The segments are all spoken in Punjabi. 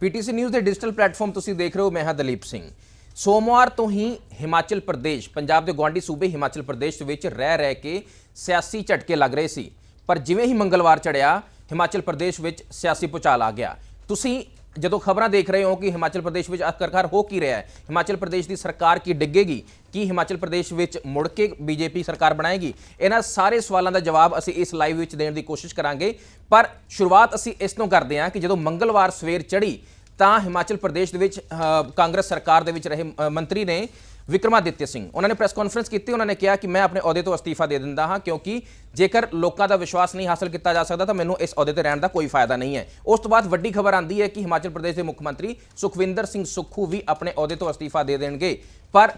ਪੀਟੀਸੀ ਨਿਊਜ਼ ਦੇ ਡਿਜੀਟਲ ਪਲੇਟਫਾਰਮ ਤੁਸੀਂ ਦੇਖ ਰਹੇ ਹੋ, ਮੈਂ ਹਾਂ ਦਲੀਪ ਸਿੰਘ। ਸੋਮਵਾਰ ਤੋਂ ਹੀ ਹਿਮਾਚਲ ਪ੍ਰਦੇਸ਼, ਪੰਜਾਬ ਦੇ ਗਵਾਂਢੀ ਸੂਬੇ ਹਿਮਾਚਲ ਪ੍ਰਦੇਸ਼ ਵਿੱਚ ਰਹਿ ਰਹਿ ਕੇ ਸਿਆਸੀ ਝਟਕੇ ਲੱਗ ਰਹੇ ਸੀ। ਪਰ ਜਿਵੇਂ ਹੀ ਮੰਗਲਵਾਰ ਚੜਿਆ ਹਿਮਾਚਲ ਪ੍ਰਦੇਸ਼ ਵਿੱਚ ਸਿਆਸੀ ਪੁਚਾਲ ਆ ਗਿਆ। ਤੁਸੀਂ ਜਦੋਂ ਖਬਰਾਂ ਦੇਖ ਰਹੇ ਹੋ ਕਿ ਹਿਮਾਚਲ ਪ੍ਰਦੇਸ਼ ਵਿੱਚ ਆਖਰਕਾਰ ਹੋ ਕੀ ਰਿਹਾ ਹੈ, ਹਿਮਾਚਲ ਪ੍ਰਦੇਸ਼ ਦੀ ਸਰਕਾਰ ਕੀ ਡਿੱਗੇਗੀ? ਕੀ ਹਿਮਾਚਲ ਪ੍ਰਦੇਸ਼ ਵਿੱਚ ਮੁੜ ਕੇ ਬੀਜੇਪੀ ਸਰਕਾਰ ਬਣਾਏਗੀ? ਇਹਨਾਂ ਸਾਰੇ ਸਵਾਲਾਂ ਦਾ ਜਵਾਬ ਅਸੀਂ ਇਸ ਲਾਈਵ ਵਿੱਚ ਦੇਣ ਦੀ ਕੋਸ਼ਿਸ਼ ਕਰਾਂਗੇ। ਪਰ ਸ਼ੁਰੂਆਤ ਅਸੀਂ ਇਸ ਤੋਂ ਕਰਦੇ ਹਾਂ ਕਿ ਜਦੋਂ ਮੰਗਲਵਾਰ ਸਵੇਰ ਚੜੀ ਤਾਂ ਹਿਮਾਚਲ ਪ੍ਰਦੇਸ਼ ਦੇ ਵਿੱਚ ਕਾਂਗਰਸ ਸਰਕਾਰ ਦੇ ਵਿੱਚ ਰਹੇ ਮੰਤਰੀ ਨੇ ਵਿਕਰਮਾਦਿੱਤਿਆ ਸਿੰਘ। ਉਹਨਾਂ ਨੇ ਪ੍ਰੈਸ ਕਾਨਫਰੰਸ ਕੀਤੀ, ਉਹਨਾਂ ਨੇ ਕਿਹਾ ਕਿ ਮੈਂ ਆਪਣੇ ਅਹੁਦੇ ਤੋਂ ਅਸਤੀਫਾ ਦੇ ਦਿੰਦਾ ਹਾਂ, ਕਿਉਂਕਿ ਜੇਕਰ ਲੋਕਾਂ ਦਾ ਵਿਸ਼ਵਾਸ ਨਹੀਂ ਹਾਸਲ ਕੀਤਾ ਜਾ ਸਕਦਾ ਤਾਂ ਮੈਨੂੰ ਇਸ ਅਹੁਦੇ ਤੇ ਰਹਿਣ ਦਾ ਕੋਈ ਫਾਇਦਾ ਨਹੀਂ ਹੈ। ਉਸ ਤੋਂ ਬਾਅਦ ਵੱਡੀ ਖਬਰ ਆਂਦੀ ਹੈ ਕਿ ਹਿਮਾਚਲ ਪ੍ਰਦੇਸ਼ ਦੇ ਮੁੱਖ ਮੰਤਰੀ ਸੁਖਵਿੰਦਰ ਸਿੰਘ ਸੁੱਖੂ ਵੀ ਆਪਣੇ ਅਹੁਦੇ ਤੋਂ ਅਸਤੀਫਾ ਦੇ ਦੇਣਗੇ। ਪਰ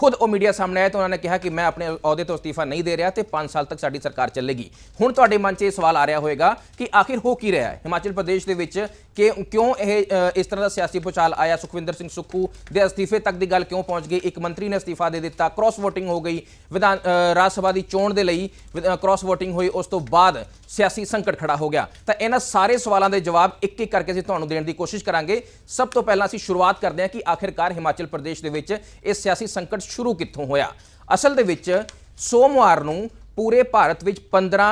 ਖੁਦ ਉਹ ਮੀਡੀਆ ਸਾਹਮਣੇ ਆਏ ਤਾਂ ਉਹਨਾਂ ਨੇ ਕਿਹਾ ਕਿ ਮੈਂ ਆਪਣੇ ਅਹੁਦੇ ਤੋਂ ਅਸਤੀਫਾ ਨਹੀਂ ਦੇ ਰਿਹਾ ਤੇ 5 ਸਾਲ ਤੱਕ ਸਾਡੀ ਸਰਕਾਰ ਚੱਲੇਗੀ। ਹੁਣ ਤੁਹਾਡੇ ਮਨ 'ਚ ਇਹ ਸਵਾਲ ਆ ਰਿਹਾ ਹੋਵੇਗਾ ਕਿ ਆਖਿਰ ਹੋ ਕੀ ਰਿਹਾ ਹੈ? ਹਿਮਾਚਲ ਪ੍ਰਦੇਸ਼ ਦੇ ਵਿੱਚ ਕਿ ਕਿਉਂ ਇਹ ਇਸ ਤਰ੍ਹਾਂ ਦਾ ਸਿਆਸੀ ਪੁਚਾਲ ਆਇਆ? ਸੁਖਵਿੰਦਰ ਸਿੰਘ ਸੁੱਖੂ ਦੇ ਅਸਤੀਫੇ ਤੱਕ ਦੀ ਗੱਲ ਕਿਉਂ ਪਹੁੰਚ ਗਈ? ਇੱਕ ਮੰਤਰੀ ਨੇ ਅਸਤੀਫਾ ਦੇ ਦਿੱਤਾ ਕ੍ਰਾਸ ਵੋਟਿੰਗ ਹੋ ਗਈ। ਵਿਧਾਨ ਰਾਜ ਸਭਾ ਦੀ ਚੋਣ ਦੇ ਲਈ ਕ੍ਰਾਸ ਵੋਟਿੰਗ ਹੋਈ, ਉਸ ਤੋਂ ਬਾਅਦ ਸਿਆਸੀ ਸੰਕਟ ਖੜਾ ਹੋ ਗਿਆ। ਤਾਂ ਇਹਨਾਂ ਸਾਰੇ ਸਵਾਲਾਂ ਦੇ ਜਵਾਬ ਇੱਕ ਇੱਕ ਕਰਕੇ ਅਸੀਂ ਤੁਹਾਨੂੰ ਦੇਣ ਦੀ ਕੋਸ਼ਿਸ਼ ਕਰਾਂਗੇ। ਸਭ ਤੋਂ ਪਹਿਲਾਂ ਅਸੀਂ ਸ਼ੁਰੂਆਤ ਕਰਦੇ ਹਾਂ ਕਿ ਆਖਿਰਕਾਰ ਹਿਮਾਚਲ ਪ੍ਰਦੇਸ਼ ਦੇ ਵਿੱਚ ਇਹ ਸਿਆਸੀ ਸੰਕਟ ਸ਼ੁਰੂ ਕਿੱਥੋਂ ਹੋਇਆ। ਅਸਲ ਦੇ ਵਿੱਚ ਸੋਮਵਾਰ ਨੂੰ ਪੂਰੇ ਭਾਰਤ ਵਿੱਚ 15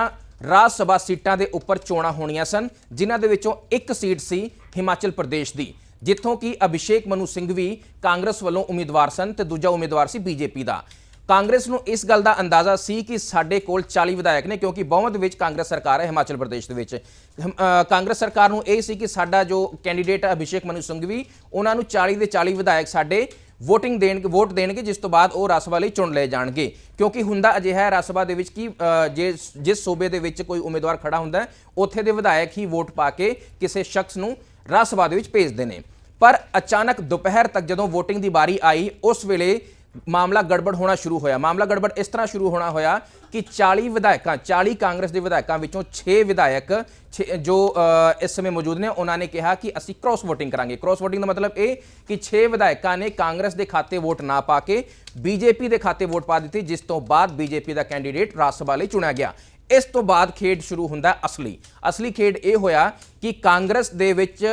ਰਾਜ ਸਭਾ ਸੀਟਾਂ ਦੇ ਉੱਪਰ ਚੋਣਾਂ ਹੋਣੀਆਂ ਸਨ, ਜਿਨ੍ਹਾਂ ਦੇ ਵਿੱਚੋਂ ਇੱਕ ਸੀਟ ਸੀ ਹਿਮਾਚਲ ਪ੍ਰਦੇਸ਼ ਦੀ, ਜਿੱਥੋਂ ਕਿ ਅਭਿਸ਼ੇਕ ਮਨੂ ਸਿੰਘ ਵੀ ਕਾਂਗਰਸ ਵੱਲੋਂ ਉਮੀਦਵਾਰ ਸਨ ਤੇ ਦੂਜਾ ਉਮੀਦਵਾਰ ਸੀ ਬੀਜੇਪੀ ਦਾ। ਕਾਂਗਰਸ ਨੂੰ ਇਸ ਗੱਲ ਦਾ ਅੰਦਾਜ਼ਾ ਸੀ ਕਿ ਸਾਡੇ ਕੋਲ 40 ਵਿਧਾਇਕ ਨੇ ਕਿਉਂਕਿ ਬਹੁਮਤ ਵਿੱਚ ਕਾਂਗਰਸ ਸਰਕਾਰ ਹੈ ਹਿਮਾਚਲ ਪ੍ਰਦੇਸ਼ ਦੇ ਵਿੱਚ। ਹਮ, ਕਾਂਗਰਸ ਸਰਕਾਰ ਨੂੰ ਇਹ ਸੀ ਕਿ ਸਾਡਾ ਜੋ ਕੈਂਡੀਡੇਟ ਅਭਿਸ਼ੇਕ ਮਨੂ ਸਿੰਘਵੀ ਉਹਨਾਂ ਨੂੰ 40 ਦੇ 40 ਵਿਧਾਇਕ ਸਾਡੇ ਵੋਟਿੰਗ ਦੇਣਗੇ ਵੋਟ ਦੇਣਗੇ ਜਿਸ ਤੋਂ ਬਾਅਦ ਉਹ ਰਾਜ ਸਭਾ ਲਈ ਚੁਣ ਲਏ ਜਾਣਗੇ। ਕਿਉਂਕਿ ਹੁੰਦਾ ਅਜਿਹਾ ਹੈ ਰਾਜ ਸਭਾ ਦੇ ਵਿੱਚ ਕਿ ਅ, ਜੇ ਜਿਸ ਸੂਬੇ ਦੇ ਵਿੱਚ ਕੋਈ ਉਮੀਦਵਾਰ ਖੜਾ ਹੁੰਦਾ ਉੱਥੇ ਦੇ ਵਿਧਾਇਕ ਹੀ ਵੋਟ ਪਾ ਕੇ ਕਿਸੇ ਸ਼ਖਸ ਨੂੰ ਰਾਜ ਸਭਾ ਦੇ ਵਿੱਚ ਭੇਜਦੇ ਨੇ। ਪਰ ਅਚਾਨਕ ਦੁਪਹਿਰ ਤੱਕ ਜਦੋਂ VOTING ਦੀ ਵਾਰੀ ਆਈ ਉਸ ਵੇਲੇ ਮਾਮਲਾ ਗੜਬੜ ਹੋਣਾ ਸ਼ੁਰੂ ਹੋਇਆ। ਮਾਮਲਾ ਗੜਬੜ ਇਸ ਤਰ੍ਹਾਂ ਸ਼ੁਰੂ ਹੋਣਾ ਹੋਇਆ ਕਿ 40 ਵਿਧਾਇਕਾਂ 40 ਕਾਂਗਰਸ ਦੇ ਵਿਧਾਇਕਾਂ ਵਿੱਚੋਂ 6 ਵਿਧਾਇਕ ਛੇ- ਜੋ ਇਸ ਸਮੇਂ ਮੌਜੂਦ ਨੇ, ਉਹਨਾਂ ਨੇ ਕਿਹਾ ਕਿ ਅਸੀਂ ਕ੍ਰਾਸ VOTING ਕਰਾਂਗੇ। ਕ੍ਰਾਸ VOTING ਦਾ ਮਤਲਬ ਇਹ ਕਿ 6 ਵਿਧਾਇਕਾਂ ਨੇ ਕਾਂਗਰਸ ਦੇ ਖਾਤੇ ਵੋਟ ਨਾ ਪਾ ਕੇ ਬੀਜੇਪੀ ਦੇ ਖਾਤੇ ਵੋਟ ਪਾ ਦਿੱਤੀ, ਜਿਸ ਤੋਂ ਬਾਅਦ ਬੀਜੇਪੀ ਦਾ ਕੈਂਡੀਡੇਟ ਰਾਜ ਸਭਾ ਲਈ ਚੁਣਿਆ ਗਿਆ। ਇਸ ਤੋਂ ਬਾਅਦ ਖੇਡ ਸ਼ੁਰੂ ਹੁੰਦਾ ਅਸਲੀ। ਅਸਲੀ ਖੇਡ ਇਹ ਹੋਇਆ ਕਿ ਕਾਂਗਰਸ ਦੇ ਵਿੱਚ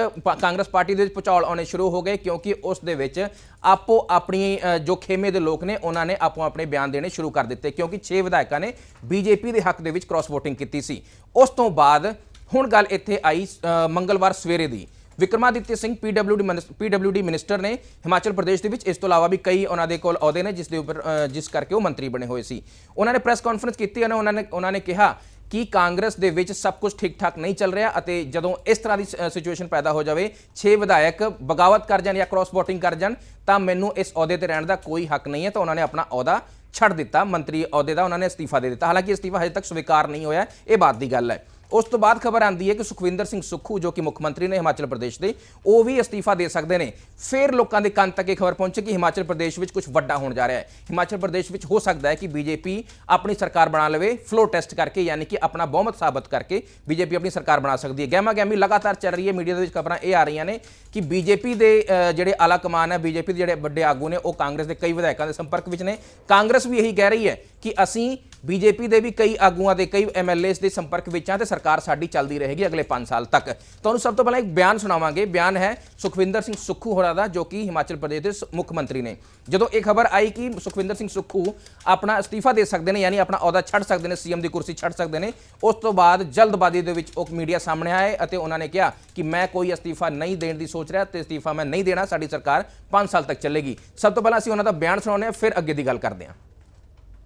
ਕਾਂਗਰਸ ਪਾਰਟੀ ਦੇ ਵਿੱਚ ਪੁਚਾਲ ਆਉਣੇ ਸ਼ੁਰੂ ਹੋ ਗਏ ਕਿਉਂਕਿ ਉਸ ਦੇ ਵਿੱਚ ਆਪੋ ਆਪਣੀ ਜੋ ਖੇਮੇ ਦੇ ਲੋਕ ਨੇ, ਉਹਨਾਂ ਨੇ ਆਪੋ ਆਪਣੇ ਬਿਆਨ ਦੇਣੇ ਸ਼ੁਰੂ ਕਰ ਦਿੱਤੇ ਕਿਉਂਕਿ 6 ਵਿਧਾਇਕਾਂ ਨੇ ਬੀਜੇਪੀ ਦੇ ਹੱਕ ਦੇ ਵਿੱਚ ਕ੍ਰਾਸ ਵੋਟਿੰਗ ਕੀਤੀ ਸੀ। ਉਸ ਤੋਂ ਬਾਅਦ ਹੁਣ ਗੱਲ ਇੱਥੇ ਆਈ ਮੰਗਲਵਾਰ ਸਵੇਰੇ ਦੀ। Vikramaditya Singh PWD PWD minister ਨੇ ਹਿਮਾਚਲ ਪ੍ਰਦੇਸ਼ ਦੇ ਵਿੱਚ, ਇਸ ਤੋਂ ਇਲਾਵਾ ਵੀ ਕਈ ਉਹਨਾਂ ਦੇ ਕੋਲ ਅਹੁਦੇ ਨੇ, ਜਿਸ ਦੇ ਉੱਪਰ ਜਿਸ ਕਰਕੇ ਉਹ ਮੰਤਰੀ ਬਣੇ ਹੋਏ ਸੀ। ਉਹਨਾਂ ਨੇ ਪ੍ਰੈਸ ਕਾਨਫਰੰਸ ਕੀਤੀ ਅਤੇ ਉਹਨਾਂ ਨੇ ਉਹਨਾਂ ਨੇ ਕਿਹਾ ਕਿ ਕਾਂਗਰਸ ਦੇ ਵਿੱਚ ਸਭ ਕੁਝ ਠੀਕ ਠਾਕ ਨਹੀਂ ਚੱਲ ਰਿਹਾ ਅਤੇ ਜਦੋਂ ਇਸ ਤਰ੍ਹਾਂ ਦੀ ਸਿਚੁਏਸ਼ਨ ਪੈਦਾ ਹੋ ਜਾਵੇ 6 ਵਿਧਾਇਕ ਬਗਾਵਤ ਕਰ ਜਾਣ ਜਾਂ ਕ੍ਰਾਸ ਵੋਟਿੰਗ ਕਰ ਜਾਣ, ਤਾਂ ਮੈਨੂੰ ਇਸ ਅਹੁਦੇ ਤੇ ਰਹਿਣ ਦਾ ਕੋਈ ਹੱਕ ਨਹੀਂ ਹੈ। ਤਾਂ ਉਹਨਾਂ ਨੇ ਆਪਣਾ ਅਹੁਦਾ ਛੱਡ ਦਿੱਤਾ। ਮੰਤਰੀ ਅਹੁਦੇ ਦਾ ਉਹਨਾਂ ਨੇ ਅਸਤੀਫਾ ਦੇ ਦਿੱਤਾ। ਹਾਲਾਂਕਿ ਅਸਤੀਫਾ ਹਜੇ ਤੱਕ ਸਵੀਕਾਰ ਨਹੀਂ ਹੋਇਆ। ਇਹ ਬਾਤ ਦੀ ਗੱਲ ਹੈ। ਉਸ ਤੋਂ ਬਾਅਦ ਖਬਰ ਆਂਦੀ ਹੈ ਕਿ ਸੁਖਵਿੰਦਰ ਸਿੰਘ ਸੁੱਖੂ, ਜੋ ਕਿ ਮੁੱਖ ਮੰਤਰੀ ਨੇ ਹਿਮਾਚਲ ਪ੍ਰਦੇਸ਼ ਦੇ, ਉਹ ਵੀ ਅਸਤੀਫਾ ਦੇ ਸਕਦੇ ਨੇ। ਫਿਰ ਲੋਕਾਂ ਦੇ ਕੰਨ ਤੱਕ ਇਹ ਖਬਰ ਪਹੁੰਚੀ ਕਿ ਹਿਮਾਚਲ ਪ੍ਰਦੇਸ਼ ਵਿੱਚ ਕੁਝ ਵੱਡਾ ਹੋਣ ਜਾ ਰਿਹਾ ਹੈ। ਹਿਮਾਚਲ ਪ੍ਰਦੇਸ਼ ਵਿੱਚ ਹੋ ਸਕਦਾ ਹੈ ਕਿ ਬੀਜੇਪੀ ਆਪਣੀ ਸਰਕਾਰ ਬਣਾ ਲਵੇ ਫਲੋ ਟੈਸਟ ਕਰਕੇ, ਯਾਨੀ ਕਿ ਆਪਣਾ ਬਹੁਮਤ ਸਾਬਤ ਕਰਕੇ ਬੀਜੇਪੀ ਆਪਣੀ ਸਰਕਾਰ ਬਣਾ ਸਕਦੀ ਹੈ। ਗਹਿਮਾ ਗਹਿਮੀ ਲਗਾਤਾਰ ਚੱਲ ਰਹੀ ਹੈ। ਮੀਡੀਆ ਦੇ ਵਿੱਚ ਖਬਰਾਂ ਇਹ ਆ ਰਹੀਆਂ ਨੇ ਕਿ ਬੀਜੇਪੀ ਦੇ ਜਿਹੜੇ ਆਲਾ ਕਮਾਨ ਹੈ, ਬੀਜੇਪੀ ਦੇ ਜਿਹੜੇ ਵੱਡੇ ਆਗੂ ਨੇ, ਉਹ ਕਾਂਗਰਸ ਦੇ ਕਈ ਵਿਧਾਇਕਾਂ ਦੇ ਸੰਪਰਕ ਵਿੱਚ ਨੇ। ਕਾਂਗਰਸ ਵੀ ਇਹੀ ਕਹਿ ਰਹੀ ਹੈ ਕਿ ਅਸੀਂ ਬੀਜੇਪੀ ਦੇ ਵੀ ਕਈ ਆਗੂਆਂ ਦੇ ਕਈ ਐਮਐਲਏਸ ਦੇ ਸੰਪਰਕ ਵਿੱਚ ਆ ਤੇ ਸਰਕਾਰ ਸਾਡੀ ਚੱਲਦੀ ਰਹੇਗੀ ਅਗਲੇ 5 ਸਾਲ ਤੱਕ। ਤੁਹਾਨੂੰ ਸਭ ਤੋਂ ਪਹਿਲਾਂ ਇੱਕ ਬਿਆਨ ਸੁਣਾਵਾਂਗੇ। ਬਿਆਨ ਹੈ ਸੁਖਵਿੰਦਰ ਸਿੰਘ ਸੁੱਖੂ ਹੋਰਾਂ ਦਾ, ਜੋ ਕਿ ਹਿਮਾਚਲ ਪ੍ਰਦੇਸ਼ ਦੇ ਸ- ਮੁੱਖ ਮੰਤਰੀ ਨੇ। ਜਦੋਂ ਇਹ ਖਬਰ ਆਈ ਕਿ ਸੁਖਵਿੰਦਰ ਸਿੰਘ ਸੁੱਖੂ ਆਪਣਾ ਅਸਤੀਫਾ ਦੇ ਸਕਦੇ ਨੇ, ਯਾਨੀ ਆਪਣਾ ਅਹੁਦਾ ਛੱਡ ਸਕਦੇ ਨੇ, ਸੀਐਮ ਦੀ ਕੁਰਸੀ ਛੱਡ ਸਕਦੇ ਨੇ, ਉਸ ਤੋਂ ਬਾਅਦ ਜਲਦਬਾਜ਼ੀ ਦੇ ਵਿੱਚ ਉਹ ਮੀਡੀਆ ਸਾਹਮਣੇ ਆਏ ਅਤੇ ਉਹਨਾਂ ਨੇ ਕਿਹਾ ਕਿ ਮੈਂ ਕੋਈ ਅਸਤੀਫਾ ਨਹੀਂ ਦੇਣ ਦੀ ਸੋਚ ਰਿਹਾ ਤੇ ਅਸਤੀਫਾ ਮੈਂ ਨਹੀਂ ਦੇਣਾ, ਸਾਡੀ ਸਰਕਾਰ 5 ਸਾਲ ਤੱਕ ਚੱਲੇਗੀ। ਸਭ ਤੋਂ ਪਹਿਲਾਂ ਅਸੀਂ ਉਹਨਾਂ ਦਾ ਬਿਆਨ ਸੁਣਾਉਂਦੇ ਹਾਂ, ਫਿਰ ਅੱਗੇ ਦੀ ਗੱਲ ਕਰਦੇ ਹਾਂ।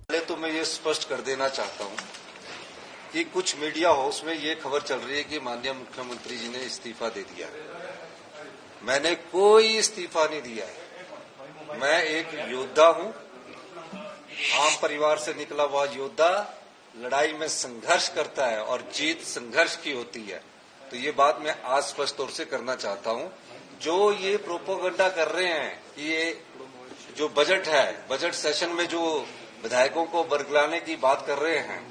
पहले तो मैं ये स्पष्ट कर देना चाहता हूँ कि कुछ मीडिया हाउस में ये खबर चल रही है कि माननीय मुख्यमंत्री जी ने इस्तीफा दे दिया है। मैंने कोई इस्तीफा नहीं दिया है। मैं एक योद्धा हूँ। आम परिवार से निकला हुआ योद्धा लड़ाई में संघर्ष करता है और जीत संघर्ष की होती है। तो ये बात मैं आज स्पष्ट तौर से करना चाहता हूँ। जो ये प्रोपोगंडा कर रहे हैं कि ये जो बजट है बजट सेशन में जो विधायकों को बरगलाने की बात कर रहे हैं,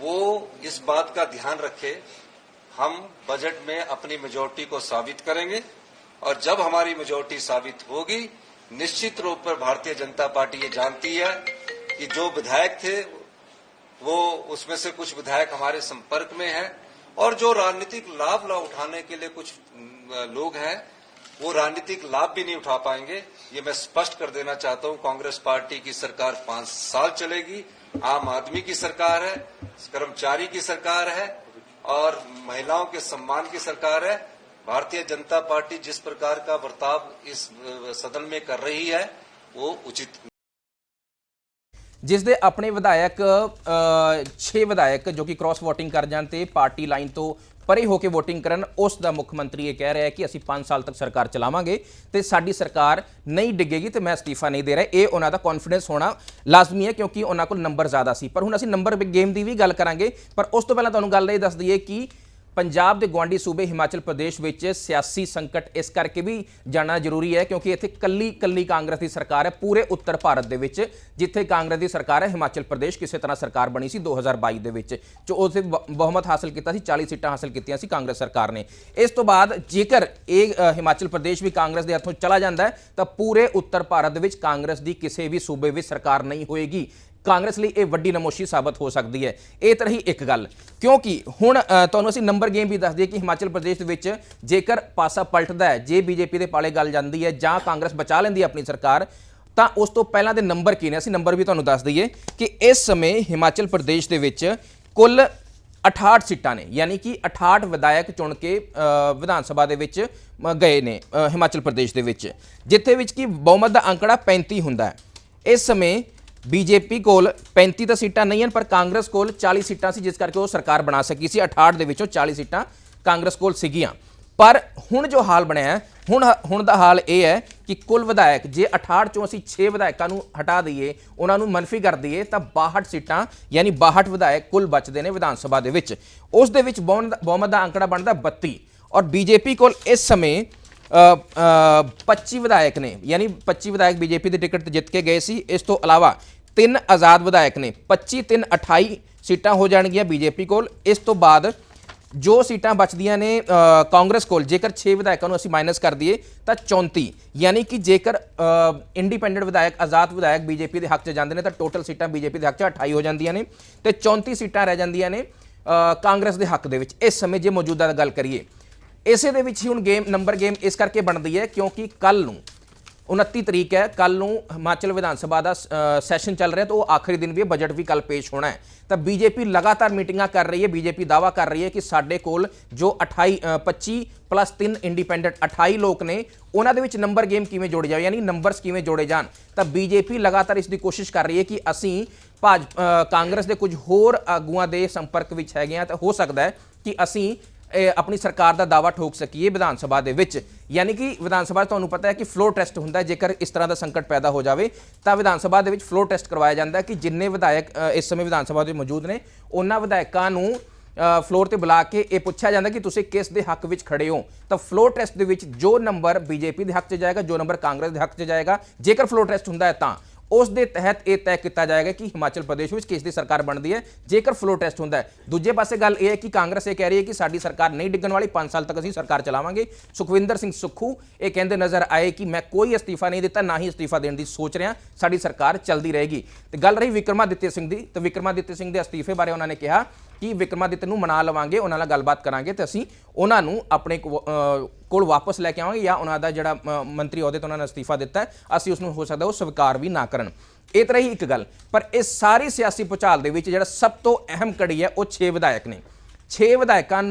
वो इस बात का ध्यान रखे, हम बजट में अपनी मेजोरिटी को साबित करेंगे और जब हमारी मेजोरिटी साबित होगी, निश्चित रूप पर भारतीय जनता पार्टी ये जानती है कि जो विधायक थे, वो उसमें से कुछ विधायक हमारे संपर्क में हैं और जो राजनीतिक लाभ ला उठाने के लिए कुछ लोग हैं वो राजनीतिक लाभ भी नहीं उठा पाएंगे ये मैं स्पष्ट कर देना चाहता हूं कांग्रेस पार्टी की सरकार पांच साल चलेगी आम आदमी की सरकार है कर्मचारी की सरकार है और महिलाओं के सम्मान की सरकार है भारतीय जनता पार्टी जिस प्रकार का बर्ताव इस अ, सदन में कर रही है वो उचित ਜਿਸ ਦੇ ਆਪਣੇ ਵਿਧਾਇਕ 6 ਵਿਧਾਇਕ ਜੋ ਕਿ ਕ੍ਰਾਸ VOTING ਕਰ ਜਾਣ ਤੇ ਪਾਰਟੀ ਲਾਈਨ ਤੋਂ ਪਰੇ ਹੋ ਕੇ ਵੋਟਿੰਗ ਕਰਨ, ਉਸ ਦਾ ਮੁੱਖ ਮੰਤਰੀ ਇਹ ਕਹਿ ਰਿਹਾ ਹੈ ਕਿ ਅਸੀਂ 5 ਸਾਲ ਤੱਕ ਸਰਕਾਰ ਚਲਾਵਾਂਗੇ ਤੇ ਸਾਡੀ ਸਰਕਾਰ ਨਹੀਂ ਡਿੱਗੇਗੀ ਤੇ ਮੈਂ ਅਸਤੀਫਾ ਨਹੀਂ ਦੇ ਰਿਹਾ। ਇਹ ਉਹਨਾਂ ਦਾ ਕੌਨਫੀਡੈਂਸ ਹੋਣਾ ਲਾਜ਼ਮੀ ਹੈ ਕਿਉਂਕਿ ਉਹਨਾਂ ਕੋਲ ਨੰਬਰ ਜ਼ਿਆਦਾ ਸੀ। ਪਰ ਹੁਣ ਅਸੀਂ ਨੰਬਰ ਗੇਮ ਦੀ ਵੀ ਗੱਲ ਕਰਾਂਗੇ, ਪਰ ਉਸ ਤੋਂ ਪਹਿਲਾਂ ਤੁਹਾਨੂੰ ਗੱਲ ਇਹ ਦੱਸ ਦਈਏ ਕਿ ਪੰਜਾਬ ਦੇ ਗਵਾਂਡੀ ਸੂਬੇ ਹਿਮਾਚਲ ਪ੍ਰਦੇਸ਼ ਵਿੱਚ ਸਿਆਸੀ ਸੰਕਟ ਇਸ ਕਰਕੇ ਵੀ ਜਾਣਾ ਜ਼ਰੂਰੀ ਹੈ ਕਿਉਂਕਿ ਇੱਥੇ ਕੱਲੀ ਕੱਲੀ ਕਾਂਗਰਸ ਦੀ ਸਰਕਾਰ ਹੈ, ਪੂਰੇ ਉੱਤਰ ਭਾਰਤ ਦੇ ਵਿੱਚ, ਜਿੱਥੇ ਕਾਂਗਰਸ ਦੀ ਸਰਕਾਰ ਹੈ, ਹਿਮਾਚਲ ਪ੍ਰਦੇਸ਼ ਕਿਸੇ ਤਰ੍ਹਾਂ ਸਰਕਾਰ ਬਣੀ ਸੀ 2022 ਦੇ ਵਿੱਚ, ਜੋ ਉਸੇ ਬ- ਬਹੁਮਤ ਹਾਸਲ ਕੀਤਾ ਸੀ 40 ਸੀਟਾਂ ਹਾਸਲ ਕੀਤੀਆਂ ਸੀ ਕਾਂਗਰਸ ਸਰਕਾਰ ਨੇ। ਇਸ ਤੋਂ ਬਾਅਦ ਜੇਕਰ ਇਹ ਹਿਮਾਚਲ ਪ੍ਰਦੇਸ਼ ਵੀ ਕਾਂਗਰਸ ਦੇ ਹੱਥੋਂ ਚਲਾ ਜਾਂਦਾ ਹੈ, ਤਾਂ ਪੂਰੇ ਉੱਤਰ ਭਾਰਤ ਦੇ ਵਿੱਚ ਕਾਂਗਰਸ ਦੀ ਕਿਸੇ ਵੀ ਸੂਬੇ ਵਿੱਚ ਸਰਕਾਰ ਨਹੀਂ ਹੋਏਗੀ। ਕਾਂਗਰਸ ਲਈ ਇਹ ਵੱਡੀ ਨਮੋਸ਼ੀ ਸਾਬਤ ਹੋ ਸਕਦੀ ਹੈ। ਇਹ ਤਰ੍ਹਾਂ ਹੀ ਇੱਕ ਗੱਲ। ਕਿਉਂਕਿ ਹੁਣ ਤੁਹਾਨੂੰ ਅਸੀਂ ਨੰਬਰ ਗੇਮ ਵੀ ਦੱਸ ਦਈਏ ਕਿ ਹਿਮਾਚਲ ਪ੍ਰਦੇਸ਼ ਦੇ ਵਿੱਚ ਜੇਕਰ ਪਾਸਾ ਪਲਟਦਾ ਹੈ, ਜੇ ਬੀਜੇਪੀ ਦੇ ਪਾਲੇ ਗੱਲ ਜਾਂਦੀ ਹੈ ਜਾਂ ਕਾਂਗਰਸ ਬਚਾ ਲੈਂਦੀ ਹੈ ਆਪਣੀ ਸਰਕਾਰ, ਤਾਂ ਉਸ ਤੋਂ ਪਹਿਲਾਂ ਦੇ ਨੰਬਰ ਕੀ ਨੇ? ਅਸੀਂ ਨੰਬਰ ਵੀ ਤੁਹਾਨੂੰ ਦੱਸ ਦਈਏ ਕਿ ਇਸ ਸਮੇਂ ਹਿਮਾਚਲ ਪ੍ਰਦੇਸ਼ ਦੇ ਵਿੱਚ ਕੁੱਲ 68 ਸੀਟਾਂ ਨੇ, ਯਾਨੀ ਕਿ 68 ਵਿਧਾਇਕ ਚੁਣ ਕੇ ਵਿਧਾਨ ਸਭਾ ਦੇ ਵਿੱਚ ਗਏ ਨੇ ਹਿਮਾਚਲ ਪ੍ਰਦੇਸ਼ ਦੇ ਵਿੱਚ, ਜਿੱਥੇ ਵਿੱਚ ਕਿ ਬਹੁਮਤ ਦਾ ਅੰਕੜਾ 35 ਹੁੰਦਾ ਹੈ। ਇਸ ਸਮੇਂ ਬੀਜੇਪੀ ਕੋਲ 35 ਤਾਂ ਸੀਟਾਂ ਨਹੀਂ ਹਨ, ਪਰ ਕਾਂਗਰਸ ਕੋਲ 40 ਸੀਟਾਂ ਸੀ, ਜਿਸ ਕਰਕੇ ਉਹ ਸਰਕਾਰ ਬਣਾ ਸਕੀ ਸੀ। 68 ਦੇ ਵਿੱਚੋਂ 40 ਸੀਟਾਂ ਕਾਂਗਰਸ ਕੋਲ ਸੀਗੀਆਂ। ਪਰ ਹੁਣ ਜੋ ਹਾਲ ਬਣਿਆ ਹੁਣ ਹੁਣ ਦਾ ਹਾਲ ਇਹ ਹੈ ਕਿ ਕੁੱਲ ਵਿਧਾਇਕ, ਜੇ 68 ਚੋਂ ਅਸੀਂ 6 ਵਿਧਾਇਕਾਂ ਨੂੰ ਹਟਾ ਦਈਏ, ਉਹਨਾਂ ਨੂੰ ਮੰਨਫੀ ਕਰ ਦਈਏ, ਤਾਂ 62 ਸੀਟਾਂ, ਯਾਨੀ 62 ਵਿਧਾਇਕ ਕੁੱਲ ਬਚਦੇ ਨੇ ਵਿਧਾਨ ਸਭਾ ਦੇ ਵਿੱਚ। ਉਸ ਦੇ ਵਿੱਚ ਬਹੁਮਤ ਦਾ- ਬਹੁਮਤ ਦਾ ਅੰਕੜਾ ਬਣਦਾ 32 ਔਰ ਬੀਜੇਪੀ ਕੋਲ ਇਸ ਸਮੇਂ 25 ਵਿਧਾਇਕ ਨੇ, ਯਾਨੀ 25 ਵਿਧਾਇਕ ਬੀਜੇਪੀ ਦੀ ਟਿਕਟ ਤੇ ਜਿੱਤ ਕੇ ਗਏ ਸੀ। ਇਸ ਤੋਂ ਇਲਾਵਾ ਤਿੰਨ ਆਜ਼ਾਦ ਵਿਧਾਇਕ ਨੇ 25 3 28 ਸੀਟਾਂ ਹੋ ਜਾਣਗੀਆਂ ਬੀਜੇਪੀ ਕੋਲ। ਇਸ ਤੋਂ ਬਾਅਦ ਜੋ ਸੀਟਾਂ ਬਚਦੀਆਂ ਨੇ ਕਾਂਗਰਸ ਕੋਲ, ਜੇਕਰ 6 ਵਿਧਾਇਕਾਂ ਨੂੰ ਅਸੀਂ ਮਾਈਨਸ ਕਰ ਦਈਏ, ਤਾਂ 34 ਯਾਨੀ ਕਿ ਜੇਕਰ ਇੰਡੀਪੈਂਡੈਂਟ ਵਿਧਾਇਕ, ਆਜ਼ਾਦ ਵਿਧਾਇਕ ਬੀਜੇਪੀ ਦੇ ਹੱਕ 'ਚ ਜਾਂਦੇ ਨੇ, ਤਾਂ ਟੋਟਲ ਸੀਟਾਂ ਬੀਜੇਪੀ ਦੇ ਹੱਕ 'ਚ 28 ਹੋ ਜਾਂਦੀਆਂ ਨੇ। ਤੇ 34 ਸੀਟਾਂ ਰਹਿ ਜਾਂਦੀਆਂ ਨੇ ਕਾਂਗਰਸ ਦੇ ਹੱਕ ਦੇ ਵਿੱਚ। ਇਸ ਸਮੇਂ ਜੇ ਮੌਜੂਦਾ ਗੱਲ ਕਰੀਏ ਇਸੇ ਦੇ ਵਿੱਚ ਹੀ ਹੁਣ ਗੇਮ ਨੰਬਰ ਗੇਮ ਇਸ ਕਰਕੇ ਬਣਦੀ ਹੈ ਕਿਉਂਕਿ ਕੱਲ ਨੂੰ 29 ਤਰੀਕ ਹੈ ਕੱਲ ਨੂੰ ਹਿਮਾਚਲ ਵਿਧਾਨ ਸਭਾ ਦਾ ਸੈਸ਼ਨ ਚੱਲ ਰਿਹਾ ਤਾਂ ਉਹ ਆਖਰੀ ਦਿਨ ਵੀ ਬਜਟ ਵੀ ਕੱਲ ਪੇਸ਼ ਹੋਣਾ ਹੈ। ਤਾਂ ਬੀਜੇਪੀ ਲਗਾਤਾਰ ਮੀਟਿੰਗਾਂ ਕਰ ਰਹੀ ਹੈ ਬੀਜੇਪੀ ਦਾਵਾ ਕਰ ਰਹੀ ਹੈ ਕਿ ਸਾਡੇ ਕੋਲ ਜੋ 28 ਅ, 25 ਪਲੱਸ 3 ਇੰਡੀਪੈਂਡੈਂਟ 28 ਲੋਕ ਨੇ ਉਹਨਾਂ ਦੇ ਵਿੱਚ ਨੰਬਰ ਗੇਮ ਕਿਵੇਂ ਜੋੜੇ ਜਾਵੇ ਯਾਨੀ ਨੰਬਰਸ ਕਿਵੇਂ ਜੋੜੇ ਜਾਣ। ਤਾਂ ਬੀਜੇਪੀ ਲਗਾਤਾਰ ਇਸ ਦੀ ਕੋਸ਼ਿਸ਼ ਕਰ ਰਹੀ ਹੈ ਕਿ ਅਸੀਂ ਭਾਜ ਕਾਂਗਰਸ ਦੇ ਕੁਝ ਹੋਰ ਆਗੂਆਂ ਦੇ ਸੰਪਰਕ ਵਿੱਚ ਹੈਗੇ ਆ ਤਾਂ ਹੋ ਸਕਦਾ ਹੈ ਕਿ ਅਸੀਂ ਆਪਣੀ ਸਰਕਾਰ ਦਾ ਦਾਵਾ ਠੋਕ ਸਕੀਏ ਵਿਧਾਨ ਸਭਾ ਦੇ ਵਿੱਚ। ਯਾਨੀ ਕਿ ਵਿਧਾਨ ਸਭਾ ਤੁਹਾਨੂੰ ਪਤਾ ਹੈ ਕਿ ਫਲੋਰ ਟੈਸਟ ਹੁੰਦਾ ਜੇਕਰ ਇਸ ਤਰ੍ਹਾਂ ਦਾ ਸੰਕਟ ਪੈਦਾ ਹੋ ਜਾਵੇ, ਤਾਂ ਵਿਧਾਨ ਸਭਾ ਦੇ ਵਿੱਚ ਫਲੋਰ ਟੈਸਟ ਕਰਵਾਇਆ ਜਾਂਦਾ ਕਿ ਜਿੰਨੇ ਵਿਧਾਇਕ ਇਸ ਸਮੇਂ ਵਿਧਾਨ ਸਭਾ ਦੇ ਮੌਜੂਦ ਨੇ, ਉਹਨਾਂ ਵਿਧਾਇਕਾਂ ਨੂੰ ਫਲੋਰ ਤੇ ਬੁਲਾ ਕੇ ਇਹ ਪੁੱਛਿਆ ਜਾਂਦਾ ਕਿ ਤੁਸੀਂ ਕਿਸ ਦੇ ਹੱਕ ਵਿੱਚ ਖੜੇ ਹੋ। ਤਾਂ ਫਲੋਰ ਟੈਸਟ ਦੇ ਵਿੱਚ ਜੋ ਨੰਬਰ ਬੀਜੇਪੀ ਦੇ ਹੱਕ 'ਚ ਜਾਏਗਾ, ਜੋ ਨੰਬਰ ਕਾਂਗਰਸ ਦੇ ਹੱਕ 'ਚ ਜਾਏਗਾ, ਜੇਕਰ ਫਲੋਰ ਟੈਸਟ ਹੁੰਦਾ ਹੈ ਤਾਂ। ਉਸ ਦੇ ਤਹਿਤ ਇਹ ਤੈਅ ਕੀਤਾ ਜਾਏਗਾ ਕਿ ਹਿਮਾਚਲ ਪ੍ਰਦੇਸ਼ ਵਿੱਚ ਕਿਸ ਦੀ ਸਰਕਾਰ ਬਣਦੀ ਹੈ, ਜੇਕਰ ਫਲੋ ਟੈਸਟ ਹੁੰਦਾ ਹੈ। ਦੂਜੇ ਪਾਸੇ ਗੱਲ ਇਹ ਹੈ ਕਿ ਕਾਂਗਰਸ ਇਹ ਕਹਿ ਰਹੀ ਹੈ ਕਿ ਸਾਡੀ ਸਰਕਾਰ ਨਹੀਂ ਡਿੱਗਣ ਵਾਲੀ 5 ਸਾਲ ਤੱਕ ਅਸੀਂ ਸਰਕਾਰ ਚਲਾਵਾਂਗੇ। ਸੁਖਵਿੰਦਰ ਸਿੰਘ ਸੁੱਖੂ ਇਹ ਕਹਿੰਦੇ ਨਜ਼ਰ ਆਏ ਕਿ ਮੈਂ ਕੋਈ ਅਸਤੀਫਾ ਨਹੀਂ ਦਿੱਤਾ, ਨਾ ਹੀ ਅਸਤੀਫਾ ਦੇਣ ਦੀ ਸੋਚ ਰਿਹਾ, ਸਾਡੀ ਸਰਕਾਰ ਚੱਲਦੀ ਰਹੇਗੀ। ਤੇ ਗੱਲ ਰਹੀ ਵਿਕਰਮਾਦਿੱਤਿਆ ਸਿੰਘ ਦੀ, ਤੇ ਵਿਕਰਮਾਦਿੱਤਿਆ ਸਿੰਘ ਦੇ ਅਸਤੀਫੇ ਬਾਰੇ ਉਹਨਾਂ ਨੇ ਕਿਹਾ ਕਿ ਵਿਕਰਮਾਦਿੱਤ ਨੂੰ ਮਨਾ ਲਵਾਂਗੇ, ਉਹਨਾਂ ਨਾਲ ਗੱਲਬਾਤ ਕਰਾਂਗੇ ਤੇ ਅਸੀਂ ਉਹਨਾਂ ਨੂੰ ਆਪਣੇ ਕੋਲ ਵਾਪਸ ਲੈ ਕੇ ਆਵਾਂਗੇ ਜਾਂ ਉਹਨਾਂ ਦਾ ਜਿਹੜਾ ਅਹ, ਮੰਤਰੀ ਅਹੁਦੇ ਤੋਂ ਉਹਨਾਂ ਨੇ ਅਸਤੀਫਾ ਦਿੱਤਾ ਅਸੀਂ ਉਸ ਨੂੰ ਹੋ ਸਕਦਾ ਉਹ ਸਵੀਕਾਰ ਵੀ ਨਾ ਕਰਨ। ਇਹ ਤਰ੍ਹਾਂ ਹੀ ਇੱਕ ਗੱਲ ਪਰ ਇਹ ਸਾਰੀ ਸਿਆਸੀ ਭੁਚਾਲ ਦੇ ਵਿੱਚ ਜਿਹੜਾ ਸਭ ਤੋਂ ਅਹਿਮ ਕੜੀ ਹੈ ਉਹ 6 ਵਿਧਾਇਕ ਨੇ। 6 ਵਿਧਾਇਕਾਂ